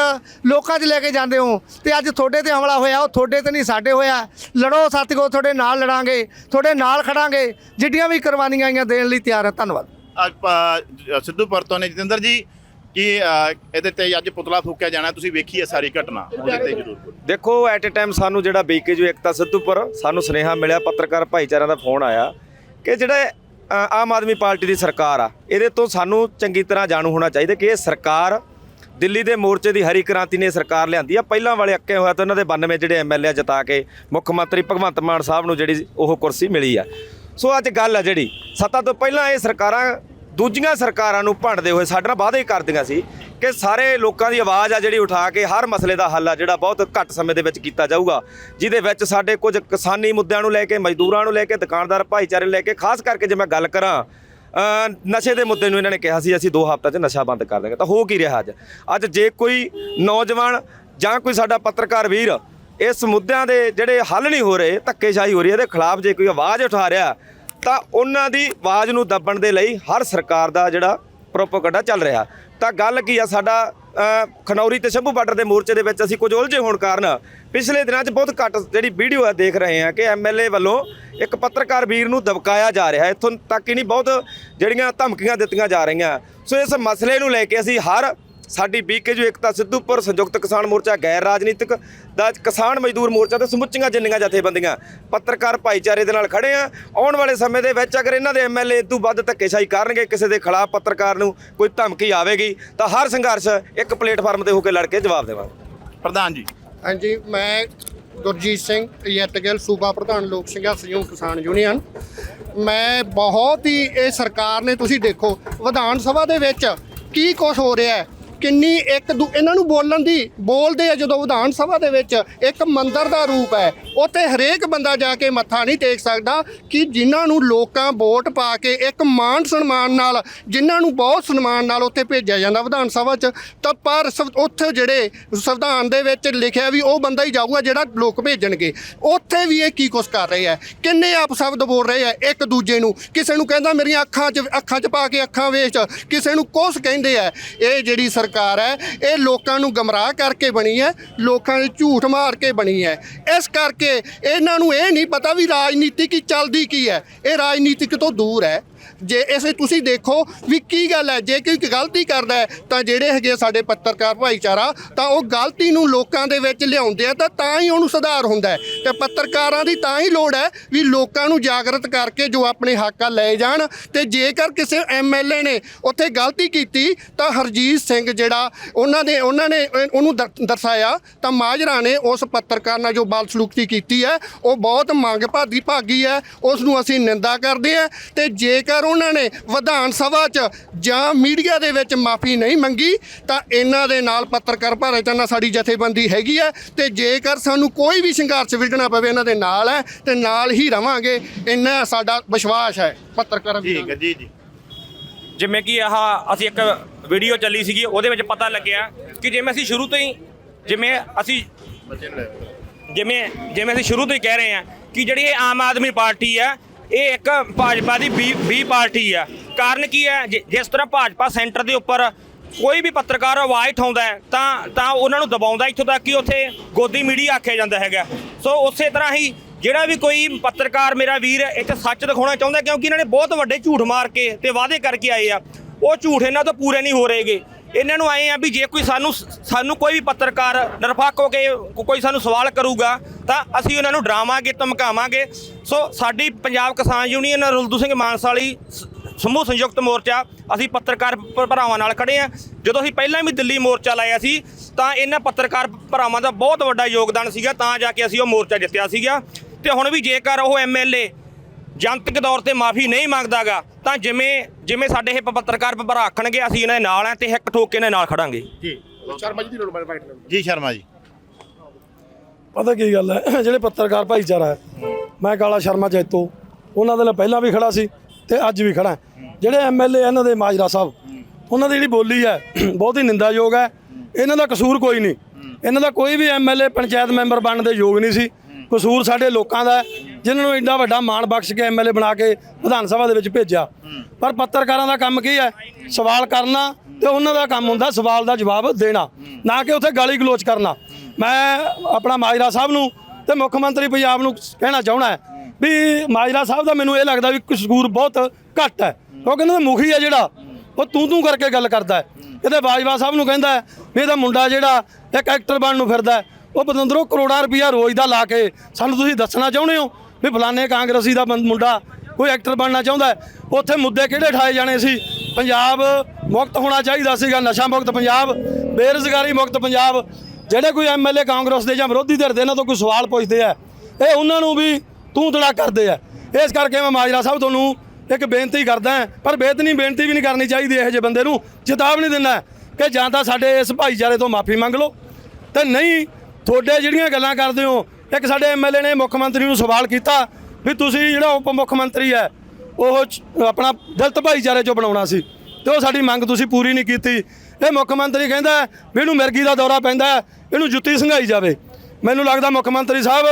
ਲੋਕਾਂ 'ਚ ਲੈ ਕੇ ਜਾਂਦੇ ਹੋ ਤੇ ਅੱਜ ਤੁਹਾਡੇ ਤੇ ਹਮਲਾ ਹੋਇਆ, ਉਹ ਤੁਹਾਡੇ ਤੇ ਨਹੀਂ, ਸਾਡੇ ਹੋਇਆ। ਲੜੋ ਸਾਥੀਓ, ਤੁਹਾਡੇ ਨਾਲ ਲੜਾਂਗੇ, ਤੁਹਾਡੇ ਨਾਲ ਖੜਾਂਗੇ। ਜਿੱਡੀਆਂ ਵੀ ਕੁਰਬਾਨੀਆਂ ਆਈਆਂ ਦੇਣ ਲਈ ਤਿਆਰ ਹਾਂ ਧੰਨਵਾਦ। ਅੱਜ ਪ- ਸਿੱਧੂਪੁਰ ਨੇ ਜਤਿੰਦਰ ਜੀ ਕਿ ਅ, ਇਹਦੇ ਤੇ ਅੱਜ ਪੁਤਲਾ ਫੂਕਿਆ ਜਾਣਾ ਤੁਸੀਂ ਵੇਖੀ ਹੈ ਸਾਰੀ ਘਟਨਾ ਉਹਦੇ ਤੇ ਜ਼ਰੂਰ ਬੋਲੋ। ਦੇਖੋ ਐਟ ਅ ਟਾਈਮ ਸਾਨੂੰ ਜਿਹੜਾ ਬੀਕੇ ਜੋ ਏਕਤਾ ਸਿੱਧੂਪੁਰ ਸਾਨੂੰ ਸੁਨੇਹਾ ਮਿਲਿਆ ਪੱਤਰਕਾਰ ਭਾਈਚਾਰਿਆਂ ਦਾ ਫੋਨ ਆਇਆ ਕਿ ਜਿਹੜਾ ਅ, ਆਮ ਆਦਮੀ ਪਾਰਟੀ ਦੀ ਸਰਕਾਰ ਆ ਇਹਦੇ ਤੋਂ ਸਾਨੂੰ ਚੰਗੀ ਤਰ੍ਹਾਂ ਜਾਣੂ ਹੋਣਾ ਚਾਹੀਦਾ ਕਿ ਇਹ ਸਰਕਾਰ ਦਿੱਲੀ ਦੇ ਮੋਰਚੇ ਦੀ ਹਰੀ ਕ੍ਰਾਂਤੀ ਨੇ ਸਰਕਾਰ ਲਿਆਂਦੀ ਆ ਪਹਿਲਾਂ ਵਾਲੇ ਅੱਕੇ ਹੋਇਆ ਤਾਂ ਉਹਨਾਂ ਦੇ 92 ਜਿਹੜੇ ਐਮਐਲਏ ਜਿਤਾ ਕੇ ਮੁੱਖ ਮੰਤਰੀ ਭਗਵੰਤ ਮਾਨ ਸਾਹਿਬ ਨੂੰ ਜਿਹੜੀ ਉਹ ਕੁਰਸੀ ਮਿਲੀ ਆ ਸੋ ਅੱਜ ਗੱਲ ਆ ਜਿਹੜੀ ਸੱਤਾ ਤੋਂ ਪਹਿਲਾਂ ਇਹ ਸਰਕਾਰਾਂ ਦੂਜੀਆਂ ਸਰਕਾਰਾਂ ਨੂੰ ਭੰਡਦੇ ਹੋਏ ਸਾਡੇ ਨਾਲ ਵਾਅਦੇ ਕਰਦੀਆਂ ਸੀ ਕਿ ਸਾਰੇ ਲੋਕਾਂ ਦੀ ਆਵਾਜ਼ ਆ ਜਿਹੜੀ ਉਠਾ ਕੇ ਹਰ ਮਸਲੇ ਦਾ ਹੱਲ ਆ ਜਿਹੜਾ ਬਹੁਤ ਘੱਟ ਸਮੇਂ ਦੇ ਵਿੱਚ ਕੀਤਾ ਜਾਊਗਾ, ਜਿਹਦੇ ਵਿੱਚ ਸਾਡੇ ਕੁਝ ਕਿਸਾਨੀ ਮੁੱਦਿਆਂ ਨੂੰ ਲੈ ਕੇ, ਮਜ਼ਦੂਰਾਂ ਨੂੰ ਲੈ ਕੇ, ਦੁਕਾਨਦਾਰ ਭਾਈਚਾਰੇ ਨੂੰ ਲੈ ਕੇ, ਖਾਸ ਕਰਕੇ ਜੇ ਮੈਂ ਗੱਲ ਕਰਾਂ ਨਸ਼ੇ ਦੇ ਮੁੱਦੇ ਨੂੰ ਇਹਨਾਂ ਨੇ ਕਿਹਾ ਸੀ, ਅਸੀਂ 2 ਹਫ਼ਤਾ 'ਚ ਨਸ਼ਾ ਬੰਦ ਕਰ ਦਾਂਗੇ ਤਾਂ ਹੋ ਕੀ ਰਿਹਾ ਅੱਜ? ਅੱਜ ਜੇ ਕੋਈ ਨੌਜਵਾਨ ਜਾਂ ਕੋਈ ਸਾਡਾ ਪੱਤਰਕਾਰ ਵੀਰ ਇਸ ਮੁੱਦਿਆਂ ਦੇ ਜਿਹੜੇ ਹੱਲ ਨਹੀਂ ਹੋ ਰਹੇ, ਧੱਕੇਸ਼ਾਹੀ ਹੋ ਰਹੀ ਹੈ, ਇਹਦੇ ਖਿਲਾਫ ਜੇ ਕੋਈ ਆਵਾਜ਼ ਉਠਾ ਰਿਹਾ ਤਾਂ ਉਹਨਾਂ ਦੀ ਆਵਾਜ਼ ਨੂੰ ਦੱਬਣ ਦੇ ਲਈ ਹਰ ਸਰਕਾਰ ਦਾ ਜਿਹੜਾ ਪ੍ਰੋਪਗੈਂਡਾ ਚੱਲ ਰਿਹਾ। ਤਾਂ ਗੱਲ ਕੀ ਆ, ਸਾਡਾ ਖਨੌਰੀ ਤੇ ਸ਼ੰਭੂ ਬਾਰਡਰ ਦੇ ਮੋਰਚੇ ਦੇ ਵਿੱਚ ਅਸੀਂ ਕੁਝ ਉਲਝੇ ਹੋਣ ਕਾਰਨ ਪਿਛਲੇ ਦਿਨਾਂ 'ਚ ਬਹੁਤ ਘੱਟ ਜਿਹੜੀ ਵੀਡੀਓ ਆ ਦੇਖ ਰਹੇ ਆ ਕਿ ਐਮਐਲਏ ਵੱਲੋਂ ਇੱਕ ਪੱਤਰਕਾਰ ਵੀਰ ਨੂੰ ਦਬਕਾਇਆ ਜਾ ਰਿਹਾ ਇੱਥੋਂ ਤੱਕ ਹੀ ਨਹੀਂ, ਬਹੁਤ ਜਿਹੜੀਆਂ ਧਮਕੀਆਂ ਦਿੱਤੀਆਂ ਜਾ ਰਹੀਆਂ। ਸੋ ਇਸ ਮਸਲੇ ਨੂੰ ਲੈ ਕੇ ਅਸੀਂ ਹਰ ਸਾਡੀ ਬੀਕੇਯੂ ਏਕਤਾ ਸਿੱਧੂਪੁਰ ਸੰਯੁਕਤ ਕਿਸਾਨ ਮੋਰਚਾ ਗੈਰ ਰਾਜਨੀਤਿਕ ਦਾ ਕਿਸਾਨ ਮਜ਼ਦੂਰ ਮੋਰਚਾ ਤੇ ਸਮੁੱਚੀਆਂ ਜਿੰਨੀਆਂ ਜਥੇਬੰਦੀਆਂ ਪੱਤਰਕਾਰ ਭਾਈਚਾਰੇ ਦੇ ਨਾਲ ਖੜੇ ਆ। ਆਉਣ ਵਾਲੇ ਸਮੇਂ ਦੇ ਵਿੱਚ ਅਗਰ ਇਹਨਾਂ ਦੇ ਐਮਐਲਏ ਤੋਂ ਵੱਧ ਧੱਕੇਸ਼ਾਹੀ ਕਰਨਗੇ ਕਿਸੇ ਦੇ ਖਿਲਾਫ ਪੱਤਰਕਾਰ ਨੂੰ ਕੋਈ ਧਮਕੀ ਆਵੇਗੀ ਤਾਂ ਹਰ ਸੰਘਰਸ਼ ਇੱਕ ਪਲੇਟਫਾਰਮ ਤੇ ਹੋ ਕੇ ਲੜ ਕੇ ਜਵਾਬ ਦੇਵਾਂਗੇ। ਪ੍ਰਧਾਨ ਜੀ। ਹਾਂਜੀ ਮੈਂ ਗੁਰਜੀਤ ਸਿੰਘ ਯਤਗਿਲ ਸੂਬਾ ਪ੍ਰਧਾਨ ਲੋਕ ਸਿੰਘਾ ਸੰਯੁਕਤ ਕਿਸਾਨ ਯੂਨੀਅਨ। ਮੈਂ ਬਹੁਤ ਹੀ ਇਹ ਸਰਕਾਰ ਨੇ ਤੁਸੀਂ ਦੇਖੋ ਵਿਧਾਨ ਸਭਾ ਦੇ ਵਿੱਚ ਕੀ ਕੁਝ ਹੋ ਰਿਹਾ ਹੈ ਕਿੰਨੀ ਇੱਕ ਦੂ ਇਹਨਾਂ ਨੂੰ ਬੋਲਣ ਦੀ ਬੋਲਦੇ ਆ ਜਦੋਂ ਵਿਧਾਨ ਸਭਾ ਦੇ ਵਿੱਚ ਇੱਕ ਮੰਦਰ ਦਾ ਰੂਪ ਹੈ, ਉੱਥੇ ਹਰੇਕ ਬੰਦਾ ਜਾ ਕੇ ਮੱਥਾ ਨਹੀਂ ਟੇਕ ਸਕਦਾ ਕਿ ਜਿਨ੍ਹਾਂ ਨੂੰ ਲੋਕਾਂ ਵੋਟ ਪਾ ਕੇ ਇੱਕ ਮਾਣ ਸਨਮਾਨ ਨਾਲ, ਜਿਨ੍ਹਾਂ ਨੂੰ ਬਹੁਤ ਸਨਮਾਨ ਨਾਲ ਉੱਥੇ ਭੇਜਿਆ ਜਾਂਦਾ ਵਿਧਾਨ ਸਭਾ 'ਚ, ਤਾਂ ਪਰ ਸਵ- ਉੱਥੇ ਜਿਹੜੇ ਸੰਵਿਧਾਨ ਦੇ ਵਿੱਚ ਲਿਖਿਆ ਵੀ ਉਹ ਬੰਦਾ ਹੀ ਜਾਊਗਾ ਜਿਹੜਾ ਲੋਕ ਭੇਜਣਗੇ। ਉੱਥੇ ਵੀ ਇਹ ਕੀ ਕੁਛ ਕਰ ਰਹੇ ਆ? ਕਿੰਨੇ ਆਪ ਸ਼ਬਦ ਬੋਲ ਰਹੇ ਆ ਇੱਕ ਦੂਜੇ ਨੂੰ? ਕਿਸੇ ਨੂੰ ਕਹਿੰਦਾ ਮੇਰੀਆਂ ਅੱਖਾਂ 'ਚ ਅੱਖਾਂ 'ਚ ਪਾ ਕੇ ਅੱਖਾਂ ਵੇਚ ਕਿਸੇ ਨੂੰ ਕੁਛ ਕਹਿੰਦੇ ਆ। ਇਹ ਜਿਹੜੀ ਸਰਕਾਰ ਹੈ, ਇਹ ਲੋਕਾਂ ਨੂੰ ਗਮਰਾਹ ਕਰਕੇ ਬਣੀ ਹੈ, ਲੋਕਾਂ ਦੇ ਝੂਠ ਮਾਰ ਕੇ ਬਣੀ ਹੈ। ਇਸ ਕਰਕੇ ਇਹਨਾਂ ਨੂੰ ਇਹ ਨਹੀਂ ਪਤਾ ਵੀ ਰਾਜਨੀਤੀ ਕੀ ਚੱਲਦੀ ਕੀ ਹੈ। ਇਹ ਰਾਜਨੀਤਿਕ ਤੋਂ ਦੂਰ ਹੈ। ਜੇ ਇਸੇ ਤੁਸੀਂ ਦੇਖੋ ਵੀ ਕੀ ਗੱਲ ਹੈ, ਜੇ ਕੋਈ ਗਲਤੀ ਕਰਦਾ ਹੈ, ਤਾਂ ਜਿਹੜੇ ਹੈਗੇ ਸਾਡੇ ਪੱਤਰਕਾਰ ਭਾਈਚਾਰਾ, ਤਾਂ ਉਹ ਗਲਤੀ ਨੂੰ ਲੋਕਾਂ ਦੇ ਵਿੱਚ ਲਿਆਉਂਦੇ ਆ, ਤਾਂ ਤਾਂ ਹੀ ਉਹਨੂੰ ਸੁਧਾਰ ਹੁੰਦਾ ਹੈ। ਤੇ ਪੱਤਰਕਾਰਾਂ ਦੀ ਤਾਂ ਹੀ ਲੋੜ ਹੈ ਵੀ ਲੋਕਾਂ ਨੂੰ ਜਾਗਰਤ ਕਰਕੇ ਜੋ ਆਪਣੇ ਹੱਕ ਆ ਲੈ ਜਾਣ। ਤੇ ਜੇਕਰ ਕਿਸੇ ਐਮਐਲਏ ਨੇ ਉੱਥੇ ਗਲਤੀ ਕੀਤੀ, ਤਾਂ ਹਰਜੀਤ ਸਿੰਘ ਜਿਹੜਾ ਉਹਨਾਂ ਦੇ ਉਹਨਾਂ ਨੇ ਉਹਨੂੰ ਦਰ- ਦਰਸਾਇਆ, ਤਾਂ ਮਾਜਰਾ ਨੇ ਉਸ ਪੱਤਰਕਾਰ ਨਾਲ ਜੋ ਬਲ ਸਲੂਕੀ ਕੀਤੀ ਹੈ, ਉਹ ਬਹੁਤ ਮੰਗ ਭਾਦੀ ਭਾਗੀ ਹੈ। ਉਸ ਨੂੰ ਅਸੀਂ ਨਿੰਦਾ ਕਰਦੇ ਹਾਂ। ਤੇ ਜੇਕਰ ਉਹਨਾਂ ਨੇ ਵਿਧਾਨ ਸਭਾ 'ਚ ਜਾਂ ਮੀਡੀਆ ਦੇ ਵਿੱਚ ਮਾਫੀ ਨਹੀਂ ਮੰਗੀ ਤਾਂ ਇਹਨਾਂ ਦੇ ਨਾਲ ਪੱਤਰਕਾਰ ਭਾਰਤ ਨਾਲ ਸਾਡੀ ਜਥੇਬੰਦੀ ਹੈਗੀ ਹੈ ਤੇ ਜੇਕਰ ਸਾਨੂੰ ਕੋਈ ਵੀ ਸੰਘਰਸ਼ ਵਿੜਨਾ ਪਵੇ ਇਹਨਾਂ ਦੇ ਨਾਲ ਹੈ ਤੇ ਨਾਲ ਹੀ ਰਵਾਂਗੇ। ਇੰਨਾ ਸਾਡਾ ਵਿਸ਼ਵਾਸ ਹੈ ਪੱਤਰਕਾਰਾਂ ਦੇ ਠੀਕ ਹੈ ਜੀ ਜੀ। ਜਿਵੇਂ ਕਿ ਆਹ ਅਸੀਂ ਇੱਕ ਵੀਡੀਓ ਚੱਲੀ ਸੀਗੀ ਉਹਦੇ ਵਿੱਚ ਪਤਾ ਲੱਗਿਆ ਕਿ ਜਿਵੇਂ ਅਸੀਂ ਸ਼ੁਰੂ ਤੋਂ ਹੀ ਜਿਵੇਂ ਅਸੀਂ ਜਿਵੇਂ ਜਿਵੇਂ ਅਸੀਂ ਸ਼ੁਰੂ ਤੋਂ ਹੀ ਕਹਿ ਰਹੇ ਹਾਂ ਕਿ ਜਿਹੜੀ ਇਹ ਆਮ ਆਦਮੀ ਪਾਰਟੀ ਹੈ ਇਹ ਇੱਕ ਭਾਜਪਾ ਦੀ ਬੀ ਬੀ ਪਾਰਟੀ ਆ। ਕਾਰਨ ਕੀ ਹੈ? ਜਿ- ਜਿਸ ਤਰ੍ਹਾਂ ਭਾਜਪਾ ਸੈਂਟਰ ਦੇ ਉੱਪਰ ਕੋਈ ਵੀ ਪੱਤਰਕਾਰ ਆਵਾਜ਼ ਉਠਾਉਂਦਾ ਤਾਂ ਤਾਂ ਉਹਨਾਂ ਨੂੰ ਦਬਾਉਂਦਾ ਇੱਥੋਂ ਤੱਕ ਕਿ ਉੱਥੇ ਗੋਦੀ ਮੀਡੀਆ ਆਖਿਆ ਜਾਂਦਾ ਹੈਗਾ। ਸੋ ਉਸੇ ਤਰ੍ਹਾਂ ਹੀ ਜਿਹੜਾ ਵੀ ਕੋਈ ਪੱਤਰਕਾਰ ਮੇਰਾ ਵੀਰ ਇੱਥੇ ਸੱਚ ਦਿਖਾਉਣਾ ਚਾਹੁੰਦਾ ਕਿਉਂਕਿ ਇਹਨਾਂ ਨੇ ਬਹੁਤ ਵੱਡੇ ਝੂਠ ਮਾਰ ਕੇ ਤੇ ਵਾਅਦੇ ਕਰਕੇ ਆਏ ਆ। ਉਹ ਝੂਠ ਇਹਨਾਂ ਤੋਂ ਪੂਰੇ ਨਹੀਂ ਹੋ ਰਹੇਗੇ। ਇਹਨਾਂ ਨੂੰ ਆਏ ਆ ਵੀ ਜੇ ਕੋਈ ਸਾਨੂੰ ਸਾਨੂੰ ਕੋਈ ਵੀ ਪੱਤਰਕਾਰ ਨਿਰਪੱਖ ਹੋ ਕੇ ਕੋਈ ਸਾਨੂੰ ਸਵਾਲ ਕਰੂਗਾ, ਤਾਂ ਅਸੀਂ ਉਹਨਾਂ ਨੂੰ ਡਰਾਵਾਂਗੇ, ਧਮਕਾਵਾਂਗੇ। ਸੋ ਸਾਡੀ ਪੰਜਾਬ ਕਿਸਾਨ ਯੂਨੀਅਨ ਰੁਲਦੂ ਸਿੰਘ ਮਾਨਸਾ ਵਾਲੀ ਸਮੂਹ ਸੰਯੁਕਤ ਮੋਰਚਾ, ਅਸੀਂ ਪੱਤਰਕਾਰ ਭਰਾਵਾਂ ਨਾਲ ਖੜੇ ਆ। ਜਦੋਂ ਅਸੀਂ ਪਹਿਲਾਂ ਵੀ ਦਿੱਲੀ ਮੋਰਚਾ ਲਾਇਆ ਸੀ, ਤਾਂ ਇਹਨਾਂ ਪੱਤਰਕਾਰ ਭਰਾਵਾਂ ਦਾ ਬਹੁਤ ਵੱਡਾ ਯੋਗਦਾਨ ਸੀਗਾ, ਤਾਂ ਜਾ ਕੇ ਅਸੀਂ ਉਹ ਮੋਰਚਾ ਜਿੱਤਿਆ ਸੀਗਾ। ਤੇ ਹੁਣ ਵੀ ਜੇਕਰ ਉਹ ਐਮਐਲਏ ਜਨਤਕ ਤੌਰ ਤੇ ਮਾਫੀ ਨਹੀਂ ਮੰਗਦਾਗਾ ਤਾਂ ਜਿਵੇਂ ਜਿਵੇਂ ਸਾਡੇ ਇਹ ਪੱਤਰਕਾਰ ਭਰਾ ਆਖਣਗੇ ਅਸੀਂ ਇਹਨਾਂ ਦੇ ਨਾਲ ਆ ਤੇ ਇੱਕ ਠੋਕ ਕੇ ਇਹਨਾਂ ਦੇ ਨਾਲ ਖੜਾਂਗੇ। ਜੀ। ਜੀ ਸ਼ਰਮਾ ਜੀ। ਪਤਾ ਕੀ ਗੱਲ ਹੈ ਜਿਹੜੇ ਪੱਤਰਕਾਰ ਭਾਈਚਾਰਾ ਹੈ ਮੈਂ ਕਾਲਾ ਸ਼ਰਮਾ ਜੈਤੋ ਉਹਨਾਂ ਦੇ ਨਾਲ ਪਹਿਲਾਂ ਵੀ ਖੜਾ ਸੀ ਤੇ ਅੱਜ ਵੀ ਖੜਾ ਜਿਹੜੇ ਐਮਐਲਏ ਇਹਨਾਂ ਦੇ ਮਾਜਰਾ ਸਾਹਿਬ ਉਹਨਾਂ ਦੀ ਜਿਹੜੀ ਬੋਲੀ ਹੈ ਬਹੁਤ ਹੀ ਨਿੰਦਾਯੋਗ ਹੈ। ਇਹਨਾਂ ਦਾ ਕਸੂਰ ਕੋਈ ਨਹੀਂ। ਇਹਨਾਂ ਦਾ ਕੋਈ ਵੀ ਐਮਐਲਏ ਪੰਚਾਇਤ ਮੈਂਬਰ ਬਣਨ ਦੇ ਯੋਗ ਨਹੀਂ ਸੀ। ਕਸੂਰ ਸਾਡੇ ਲੋਕਾਂ ਦਾ ਹੈ, ਜਿਨ੍ਹਾਂ ਨੂੰ ਇੰਨਾ ਵੱਡਾ ਮਾਣ ਬਖਸ਼ ਕੇ ਐਮਐਲਏ ਬਣਾ ਕੇ ਵਿਧਾਨ ਸਭਾ ਦੇ ਵਿੱਚ ਭੇਜਿਆ। ਪਰ ਪੱਤਰਕਾਰਾਂ ਦਾ ਕੰਮ ਕੀ ਹੈ? ਸਵਾਲ ਕਰਨਾ ਤੇ ਉਹਨਾਂ ਦਾ ਕੰਮ ਹੁੰਦਾ ਸਵਾਲ ਦਾ ਜਵਾਬ ਦੇਣਾ, ਨਾ ਕਿ ਉੱਥੇ ਗਾਲੀ ਗਲੋਚ ਕਰਨਾ। ਮੈਂ ਆਪਣਾ ਮਾਜਰਾ ਸਾਹਿਬ ਨੂੰ ਤੇ ਮੁੱਖ ਮੰਤਰੀ ਪੰਜਾਬ ਨੂੰ ਕਹਿਣਾ ਚਾਹਣਾ ਹੈ ਵੀ ਮਾਜਰਾ ਸਾਹਿਬ ਦਾ ਮੈਨੂੰ ਇਹ ਲੱਗਦਾ ਵੀ ਕਸੂਰ ਬਹੁਤ ਘੱਟ ਹੈ। ਕਿਉਂਕਿ ਇਹਨਾਂ ਦਾ ਮੁਖੀ ਹੈ ਜਿਹੜਾ, ਉਹ ਤੂੰ ਤੂੰ ਕਰਕੇ ਗੱਲ ਕਰਦਾ ਹੈ। ਇਹਦੇ ਬਾਜਵਾ ਸਾਹਿਬ ਨੂੰ ਕਹਿੰਦਾ ਹੈ ਵੀ ਇਹਦਾ ਮੁੰਡਾ ਜਿਹੜਾ ਇੱਕ ਐਕਟਰ ਬਣਨ ਨੂੰ ਫਿਰਦਾ ਉਹ ਪਤੰਦਰੋਂ ਕਰੋੜਾਂ ਰੁਪਈਆ ਰੋਜ਼ ਦਾ ਲਾ ਕੇ ਸਾਨੂੰ ਤੁਸੀਂ ਦੱਸਣਾ ਚਾਹੁੰਦੇ ਹੋ? ਵੀ ਫਲਾਣੇ ਕਾਂਗਰਸੀ ਦਾ ਬੰ- ਮੁੰਡਾ ਕੋਈ ਐਕਟਰ ਬਣਨਾ ਚਾਹੁੰਦਾ ਉੱਥੇ ਮੁੱਦੇ ਕਿਹੜੇ ਠਾਏ ਜਾਣੇ ਸੀ? ਪੰਜਾਬ ਮੁਕਤ ਹੋਣਾ ਚਾਹੀਦਾ ਸੀਗਾ, ਨਸ਼ਾ ਮੁਕਤ ਪੰਜਾਬ, ਬੇਰੁਜ਼ਗਾਰੀ ਮੁਕਤ ਪੰਜਾਬ। ਜਿਹੜੇ ਕੋਈ ਐਮਐਲਏ ਕਾਂਗਰਸ ਦੇ ਜਾਂ ਵਿਰੋਧੀ ਧਿਰ ਦੇ ਇਹਨਾਂ ਤੋਂ ਕੋਈ ਸਵਾਲ ਪੁੱਛਦੇ ਆ। ਇਹ ਉਹਨਾਂ ਨੂੰ ਵੀ ਤੂੰ ਤੜਾ ਕਰਦੇ ਆ। ਇਸ ਕਰਕੇ ਮੈਂ ਮਾਜਰਾ ਸਾਹਿਬ ਤੁਹਾਨੂੰ ਇੱਕ ਬੇਨਤੀ ਕਰਦਾ ਪਰ ਬੇਤਨੀ ਬੇਨਤੀ ਵੀ ਨਹੀਂ ਕਰਨੀ ਚਾਹੀਦੀ ਇਹੋ ਜਿਹੇ ਬੰਦੇ ਨੂੰ। ਚੇਤਾਵਨੀ ਦਿੰਦਾ ਕਿ ਜਾਂ ਤਾਂ ਸਾਡੇ ਇਸ ਭਾਈਚਾਰੇ ਤੋਂ ਮਾਫੀ ਮੰਗ ਲਓ ਤੇ ਨਹੀਂ, ਤੁਹਾਡੇ ਜਿਹੜੀਆਂ ਗੱਲਾਂ ਕਰਦੇ ਹੋ ਇੱਕ ਸਾਡੇ ਐਮਐਲਏ ਨੇ ਮੁੱਖ ਮੰਤਰੀ ਨੂੰ ਸਵਾਲ ਕੀਤਾ ਵੀ ਤੁਸੀਂ ਜਿਹੜਾ ਉਪ ਮੁੱਖ ਮੰਤਰੀ ਹੈ, ਉਹ ਆਪਣਾ ਦਲਤ ਭਾਈਚਾਰੇ ਚੋਂ ਬਣਾਉਣਾ ਸੀ ਤੇ ਉਹ ਸਾਡੀ ਮੰਗ ਤੁਸੀਂ ਪੂਰੀ ਨਹੀਂ ਕੀਤੀ। ਇਹ ਮੁੱਖ ਮੰਤਰੀ ਕਹਿੰਦਾ ਵੀ ਇਹਨੂੰ ਮਿਰਗੀ ਦਾ ਦੌਰਾ ਪੈਂਦਾ ਇਹਨੂੰ ਜੁੱਤੀ ਸੰਘਾਈ ਜਾਵੇ। ਮੈਨੂੰ ਲੱਗਦਾ ਮੁੱਖ ਮੰਤਰੀ ਸਾਹਿਬ,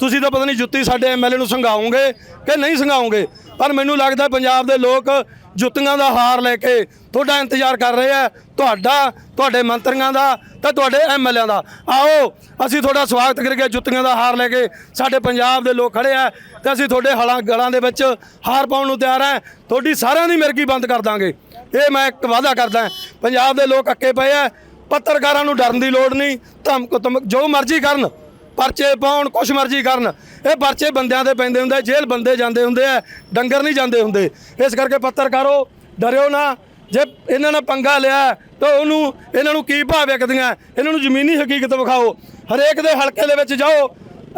ਤੁਸੀਂ ਤਾਂ ਪਤਾ ਨਹੀਂ ਜੁੱਤੀ ਸਾਡੇ ਐਮਐਲਏ ਨੂੰ ਸੰਘਾਓਗੇ ਕਿ ਨਹੀਂ ਸੰਘਾਓਗੇ, ਪਰ ਮੈਨੂੰ ਲੱਗਦਾ ਪੰਜਾਬ ਦੇ ਲੋਕ ਜੁੱਤੀਆਂ ਦਾ ਹਾਰ ਲੈ ਕੇ ਤੁਹਾਡਾ ਇੰਤਜ਼ਾਰ ਕਰ ਰਹੇ ਆ। ਤੁਹਾਡਾ, ਤੁਹਾਡੇ ਮੰਤਰੀਆਂ ਦਾ ਤੇ ਤੁਹਾਡੇ ਐਮਐਲਏ ਦਾ। ਆਓ, ਅਸੀਂ ਤੁਹਾਡਾ ਸਵਾਗਤ ਕਰਕੇ ਜੁੱਤੀਆਂ ਦਾ ਹਾਰ ਲੈ ਕੇ। ਸਾਡੇ ਪੰਜਾਬ ਦੇ ਲੋਕ ਖੜੇ ਆ ਤੇ ਅਸੀਂ ਤੁਹਾਡੇ ਹਲਾਂ, ਗਲਾਂ ਦੇ ਵਿੱਚ ਹਾਰ ਪਾਉਣ ਨੂੰ ਤਿਆਰ ਆ। ਤੁਹਾਡੀ ਸਾਰਿਆਂ ਦੀ ਮਿਰਗੀ ਬੰਦ ਕਰ ਦਾਂਗੇ। ਇਹ ਮੈਂ ਇੱਕ ਵਾਅਦਾ ਕਰਦਾ ਪੰਜਾਬ ਦੇ ਲੋਕ ਅੱਕੇ ਪਏ ਆ। ਪੱਤਰਕਾਰਾਂ ਨੂੰ ਡਰਨ ਦੀ ਲੋੜ ਨਹੀਂ। ਧਮਕ ਧਮਕ ਜੋ ਮਰਜ਼ੀ ਕਰਨ। ਪਰਚੇ ਪਾਉਣ, ਕੁਛ ਮਰਜ਼ੀ ਕਰਨ। ਇਹ ਪਰਚੇ ਬੰਦਿਆਂ ਦੇ ਪੈਂਦੇ ਹੁੰਦੇ ਜੇਲ੍ਹ ਬੰਦੇ ਜਾਂਦੇ ਹੁੰਦੇ ਆ, ਡੰਗਰ ਨਹੀਂ ਜਾਂਦੇ ਹੁੰਦੇ। ਇਸ ਕਰਕੇ ਪੱਤਰਕਾਰੋ, ਡਰਿਓ ਨਾ। ਜੇ ਇਹਨਾਂ ਨੇ ਪੰਗਾ ਲਿਆ, ਤਾਂ ਉਹਨੂੰ, ਇਹਨਾਂ ਨੂੰ ਕੀ ਭਾਅ ਵਿਕਦੀਆਂ? ਇਹਨਾਂ ਨੂੰ ਜ਼ਮੀਨੀ ਹਕੀਕਤ ਵਿਖਾਓ। ਹਰੇਕ ਦੇ ਹਲਕੇ ਦੇ ਵਿੱਚ ਜਾਓ।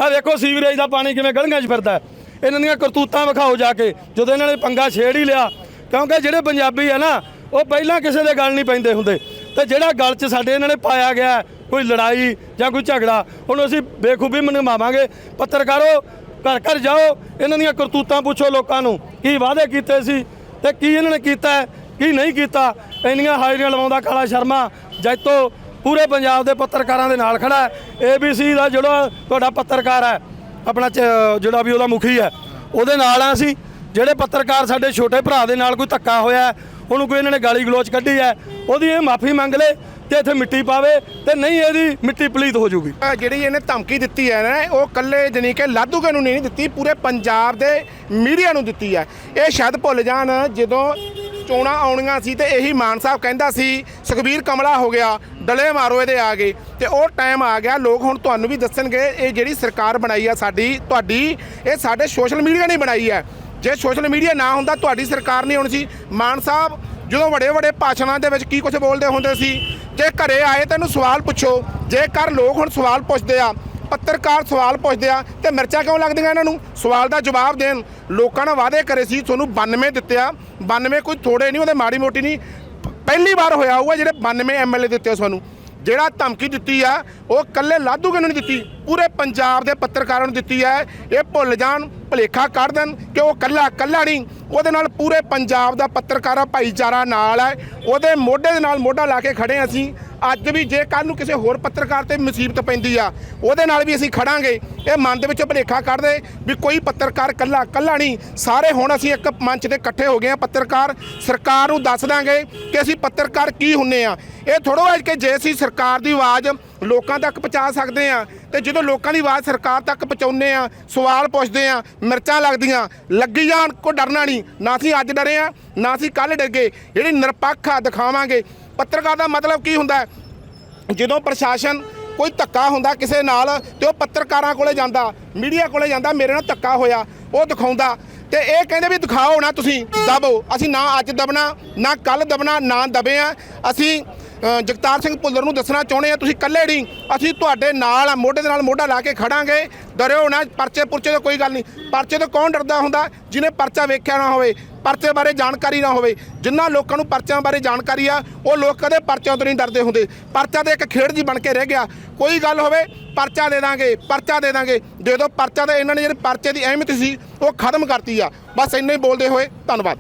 ਆ ਵੇਖੋ, ਸੀਵਰੇਜ ਦਾ ਪਾਣੀ ਕਿਵੇਂ ਗਲੀਆਂ 'ਚ ਫਿਰਦਾ। ਇਹਨਾਂ ਦੀਆਂ ਕਰਤੂਤਾਂ ਵਿਖਾਓ ਜਾ ਕੇ, ਜਦੋਂ ਇਹਨਾਂ ਨੇ ਪੰਗਾ ਛੇੜ ਹੀ ਲਿਆ। ਕਿਉਂਕਿ ਜਿਹੜੇ ਪੰਜਾਬੀ ਆ ਨਾ, ਉਹ ਪਹਿਲਾਂ ਕਿਸੇ ਦੇ ਗੱਲ ਨਹੀਂ ਪੈਂਦੇ ਹੁੰਦੇ। ਤੇ ਜਿਹੜਾ ਗੱਲ 'ਚ ਸਾਡੇ ਇਹਨਾਂ ਨੇ ਪਾਇਆ ਗਿਆ ਕੋਈ ਲੜਾਈ ਜਾਂ ਕੋਈ ਝਗੜਾ, ਉਹਨੂੰ ਅਸੀਂ ਬੇਖੂਬੀ ਮਨਵਾਵਾਂਗੇ ਪੱਤਰਕਾਰੋ, ਘਰ ਘਰ ਜਾਓ, ਇਹਨਾਂ ਦੀਆਂ ਕਰਤੂਤਾਂ ਪੁੱਛੋ ਲੋਕਾਂ ਨੂੰ, ਕੀ ਵਾਅਦੇ ਕੀਤੇ ਸੀ ਤੇ ਕੀ ਇਹਨਾਂ ਨੇ ਕੀਤਾ ਕੀ ਨਹੀਂ ਕੀਤਾ। ਇੰਨੀਆਂ ਹਾਜ਼ਰੀਆਂ ਲਵਾਉਂਦਾ ਕਾਲਾ ਸ਼ਰਮਾ ਜੈਤੋ ਪੂਰੇ ਪੰਜਾਬ ਦੇ ਪੱਤਰਕਾਰਾਂ ਦੇ ਨਾਲ ਖੜਾ ਹੈ। ਏਬੀਸੀ ਦਾ ਜਿਹੜਾ ਤੁਹਾਡਾ ਪੱਤਰਕਾਰ ਹੈ, ਆਪਣਾ ਚ- ਜਿਹੜਾ ਵੀ ਉਹਦਾ ਮੁਖੀ ਹੈ, ਉਹਦੇ ਨਾਲ ਆ ਅਸੀਂ। ਜਿਹੜੇ ਪੱਤਰਕਾਰ ਸਾਡੇ ਛੋਟੇ ਭਰਾ ਦੇ ਨਾਲ ਕੋਈ ਧੱਕਾ ਹੋਇਆ ਉਹਨੂੰ ਕੋਈ ਇਹਨਾਂ ਨੇ ਗਾਲੀ ਗਲੋਚ ਕੱਢੀ ਹੈ, ਉਹਦੀ ਇਹ ਮਾਫੀ ਮੰਗ ਲੇ ਤੇ ਇੱਥੇ ਮਿੱਟੀ ਪਾਵੇ ਤੇ ਨਹੀਂ ਇਹਦੀ ਮਿੱਟੀ ਪਲੀਤ ਹੋ ਜੂਗੀ। ਜਿਹੜੀ ਇਹਨੇ ਧਮਕੀ ਦਿੱਤੀ ਹੈ ਨਾ, ਉਹ ਕੱਲੇ ਜਨੀ ਕਿ ਲਾਧੂਕੇ ਨੂੰ ਨਹੀਂ ਦਿੱਤੀ, ਪੂਰੇ ਪੰਜਾਬ ਦੇ ਮੀਡੀਆ ਨੂੰ ਦਿੱਤੀ ਹੈ। ਇਹ ਸ਼ਾਇਦ ਭੁੱਲ ਜਾਣ, ਜਦੋਂ ਚੋਣਾਂ ਆਉਣੀਆਂ ਸੀ ਤੇ ਇਹੀ ਮਾਨ ਸਾਹਿਬ ਕਹਿੰਦਾ ਸੀ, ਸੁਖਬੀਰ ਕਮਲਾ ਹੋ ਗਿਆ, ਡਲੇ ਮਾਰੋ ਇਹਦੇ ਆ ਗਏ ਤੇ ਉਹ ਟਾਈਮ ਆ ਗਿਆ, ਲੋਕ ਹੁਣ ਤੁਹਾਨੂੰ ਵੀ ਦੱਸਣਗੇ, ਇਹ ਜਿਹੜੀ ਸਰਕਾਰ ਬਣਾਈ ਆ ਸਾਡੀ, ਤੁਹਾਡੀ, ਇਹ ਸਾਡੇ ਸੋਸ਼ਲ ਮੀਡੀਆ ਨੇ ਬਣਾਈ ਹੈ। ਜੇ ਸੋਸ਼ਲ ਮੀਡੀਆ ਨਾ ਹੁੰਦਾ, ਤੁਹਾਡੀ ਸਰਕਾਰ ਨਹੀਂ ਹੋਣੀ ਸੀ। ਮਾਨ ਸਾਹਿਬ, ਜਦੋਂ ਵੱਡੇ ਵੱਡੇ ਭਾਸ਼ਣਾਂ ਦੇ ਵਿੱਚ ਕੀ ਕੁਝ ਬੋਲਦੇ ਹੁੰਦੇ ਸੀ ਜੇ ਘਰੇ ਆਏ ਤਾਂ ਇਹਨੂੰ ਸਵਾਲ ਪੁੱਛੋ, ਜੇਕਰ ਲੋਕ ਹੁਣ ਸਵਾਲ ਪੁੱਛਦੇ ਆ, ਪੱਤਰਕਾਰ ਸਵਾਲ ਪੁੱਛਦੇ ਆ, ਤੇ ਮਿਰਚਾਂ ਕਿਉਂ ਲੱਗਦੀਆਂ ਇਹਨਾਂ ਨੂੰ? ਸਵਾਲ ਦਾ ਜਵਾਬ ਦੇਣ। ਲੋਕਾਂ ਨੇ ਵਾਅਦੇ ਕਰੇ ਸੀ, ਤੁਹਾਨੂੰ 92 ਦਿੱਤੇ ਆ। 92 ਕੋਈ ਥੋੜੇ ਨਹੀਂ, ਉਹਦੇ ਮਾੜੀ ਮੋਟੀ ਨਹੀਂ। ਪਹਿਲੀ ਵਾਰ ਹੋਇਆ ਹੋਊਗਾ ਜਿਹੜੇ 92 ਐਮਐਲਏ ਦਿੱਤੇ ਆ ਤੁਹਾਨੂੰ ਜਿਹੜਾ ਧਮਕੀ ਦਿੱਤੀ ਆ, ਉਹ ਕੱਲੇ ਲਾਧੂ ਕਿਹਨੂੰ ਨਹੀਂ ਦਿੱਤੀ? ਪੂਰੇ ਪੰਜਾਬ ਦੇ ਪੱਤਰਕਾਰਾਂ ਨੂੰ ਦਿੱਤੀ ਹੈ ਇਹ ਭੁੱਲ ਜਾਣ। ਭਲੇਖਾ ਕੱਢ ਦੇਣ ਕਿ ਉਹ ਕੱਲਾ ਕੱਲਾ ਨਹੀਂ, ਉਹਦੇ ਨਾਲ ਪੂਰੇ ਪੰਜਾਬ ਦਾ ਪੱਤਰਕਾਰਾ ਭਾਈਚਾਰਾ ਨਾਲ ਹੈ। ਉਹਦੇ ਮੋਢੇ ਦੇ ਨਾਲ ਮੋਢਾ ਲਾ ਕੇ ਖੜੇ ਹਾਂ ਅਸੀਂ। ਅੱਜ ਵੀ ਜੇ ਕੱਲ ਨੂੰ ਕਿਸੇ ਹੋਰ ਪੱਤਰਕਾਰ ਤੇ ਮੁਸੀਬਤ ਪੈਂਦੀ ਆ, ਉਹਦੇ ਨਾਲ ਵੀ ਅਸੀਂ ਖੜਾਂਗੇ। ਇਹ ਮਨ ਦੇ ਵਿੱਚ ਭਲੇਖਾ ਕੱਢਦੇ ਵੀ ਕੋਈ ਪੱਤਰਕਾਰ ਕੱਲਾ ਕੱਲਾ ਨਹੀਂ। ਸਾਰੇ ਹੁਣ ਅਸੀਂ ਇੱਕ ਮੰਚ ਤੇ ਇਕੱਠੇ ਹੋ ਗਏ ਆ ਪੱਤਰਕਾਰ। ਸਰਕਾਰ ਨੂੰ ਦੱਸ ਦਾਂਗੇ ਕਿ ਅਸੀਂ ਪੱਤਰਕਾਰ ਕੀ ਹੁੰਨੇ ਆ। ਇਹ ਥੋੜੋ ਹੈ ਕਿ ਜੇ ਅਸੀਂ ਸਰਕਾਰ ਦੀ ਆਵਾਜ਼ ਲੋਕਾਂ ਤੱਕ ਪਹੁੰਚਾ ਸਕਦੇ ਆ ਤੇ ਜਦੋਂ ਲੋਕਾਂ ਦੀ ਆਵਾਜ਼ ਸਰਕਾਰ ਤੱਕ ਪਹੁੰਚਾਉਂਦੇ ਆ ਸਵਾਲ ਪੁੱਛਦੇ ਆ ਮਿਰਚਾਂ ਲੱਗਦੀਆਂ, ਲੱਗੀ ਜਾਣ ਕੋ ਡਰਨਾ ਨਹੀਂ। ਨਾ ਅਸੀਂ ਅੱਜ ਡਰੇ ਆ ਨਾ ਅਸੀਂ ਕੱਲ ਡਰਗੇ ਜਿਹੜੀ ਨਿਰਪੱਖ ਆ, ਦਿਖਾਵਾਂਗੇ। ਪੱਤਰਕਾਰ ਦਾ ਮਤਲਬ ਕੀ ਹੁੰਦਾ ਜਦੋਂ ਪ੍ਰਸ਼ਾਸਨ ਕੋਈ ਧੱਕਾ ਹੁੰਦਾ ਕਿਸੇ ਨਾਲ ਤੇ ਉਹ ਪੱਤਰਕਾਰਾਂ ਕੋਲੇ ਜਾਂਦਾ, ਮੀਡੀਆ ਕੋਲੇ ਜਾਂਦਾ, ਮੇਰੇ ਨਾਲ ਧੱਕਾ ਹੋਇਆ, ਉਹ ਦਿਖਾਉਂਦਾ। ਤੇ ਇਹ ਕਹਿੰਦੇ ਵੀ ਦਿਖਾਓ ਨਾ ਤੁਸੀਂ, ਦਬੋ। ਅਸੀਂ ਨਾ ਅੱਜ ਦਬਣਾ, ਨਾ ਕੱਲ ਦਬਣਾ, ਨਾ ਦਬੇ ਆ। ਅਸੀਂ ਜਗਤਾਰ ਸਿੰਘ ਭੁੱਲਰ ਨੂੰ ਦੱਸਣਾ ਚਾਹੁੰਦੇ ਆ, ਤੁਸੀਂ ਇਕੱਲੇ ਨਹੀਂ, ਅਸੀਂ ਤੁਹਾਡੇ ਨਾਲ ਆ, ਮੋਢੇ ਦੇ ਨਾਲ ਮੋਢਾ ਲਾ ਕੇ ਖੜਾਂਗੇ। ਡਰਿਓ ਨਾ, ਪਰਚੇ ਪੁਰਚੇ ਤੋਂ ਕੋਈ ਗੱਲ ਨਹੀਂ। ਪਰਚੇ ਤੋਂ ਕੌਣ ਡਰਦਾ ਹੁੰਦਾ? ਜਿਹਨੇ ਪਰਚਾ ਵੇਖਿਆ ਨਾ ਹੋਵੇ, ਪਰਚੇ ਬਾਰੇ ਜਾਣਕਾਰੀ ਨਾ ਹੋਵੇ। ਜਿਨ੍ਹਾਂ ਲੋਕਾਂ ਨੂੰ ਪਰਚਿਆਂ ਬਾਰੇ ਜਾਣਕਾਰੀ ਆ, ਉਹ ਲੋਕ ਕਦੇ ਪਰਚਿਆਂ ਤੋਂ ਨਹੀਂ ਡਰਦੇ ਹੁੰਦੇ। ਪਰਚਾ ਤੇ ਇੱਕ ਖੇਡ ਜੀ ਬਣ ਕੇ ਰਹਿ ਗਿਆ। ਕੋਈ ਗੱਲ ਹੋਵੇ, ਪਰਚਾ ਦੇ ਦਾਂਗੇ, ਪਰਚਾ ਦੇ ਦਾਂਗੇ। ਜਦੋਂ ਪਰਚਾ ਦਾ ਇਹਨਾਂ ਨੇ ਜਿਹੜੇ ਪਰਚੇ ਦੀ ਅਹਿਮੀਅਤ ਸੀ, ਉਹ ਖਤਮ ਕਰਤੀ ਆ। ਬਸ ਇੰਨਾ ਹੀ ਬੋਲਦੇ ਹੋਏ, ਧੰਨਵਾਦ।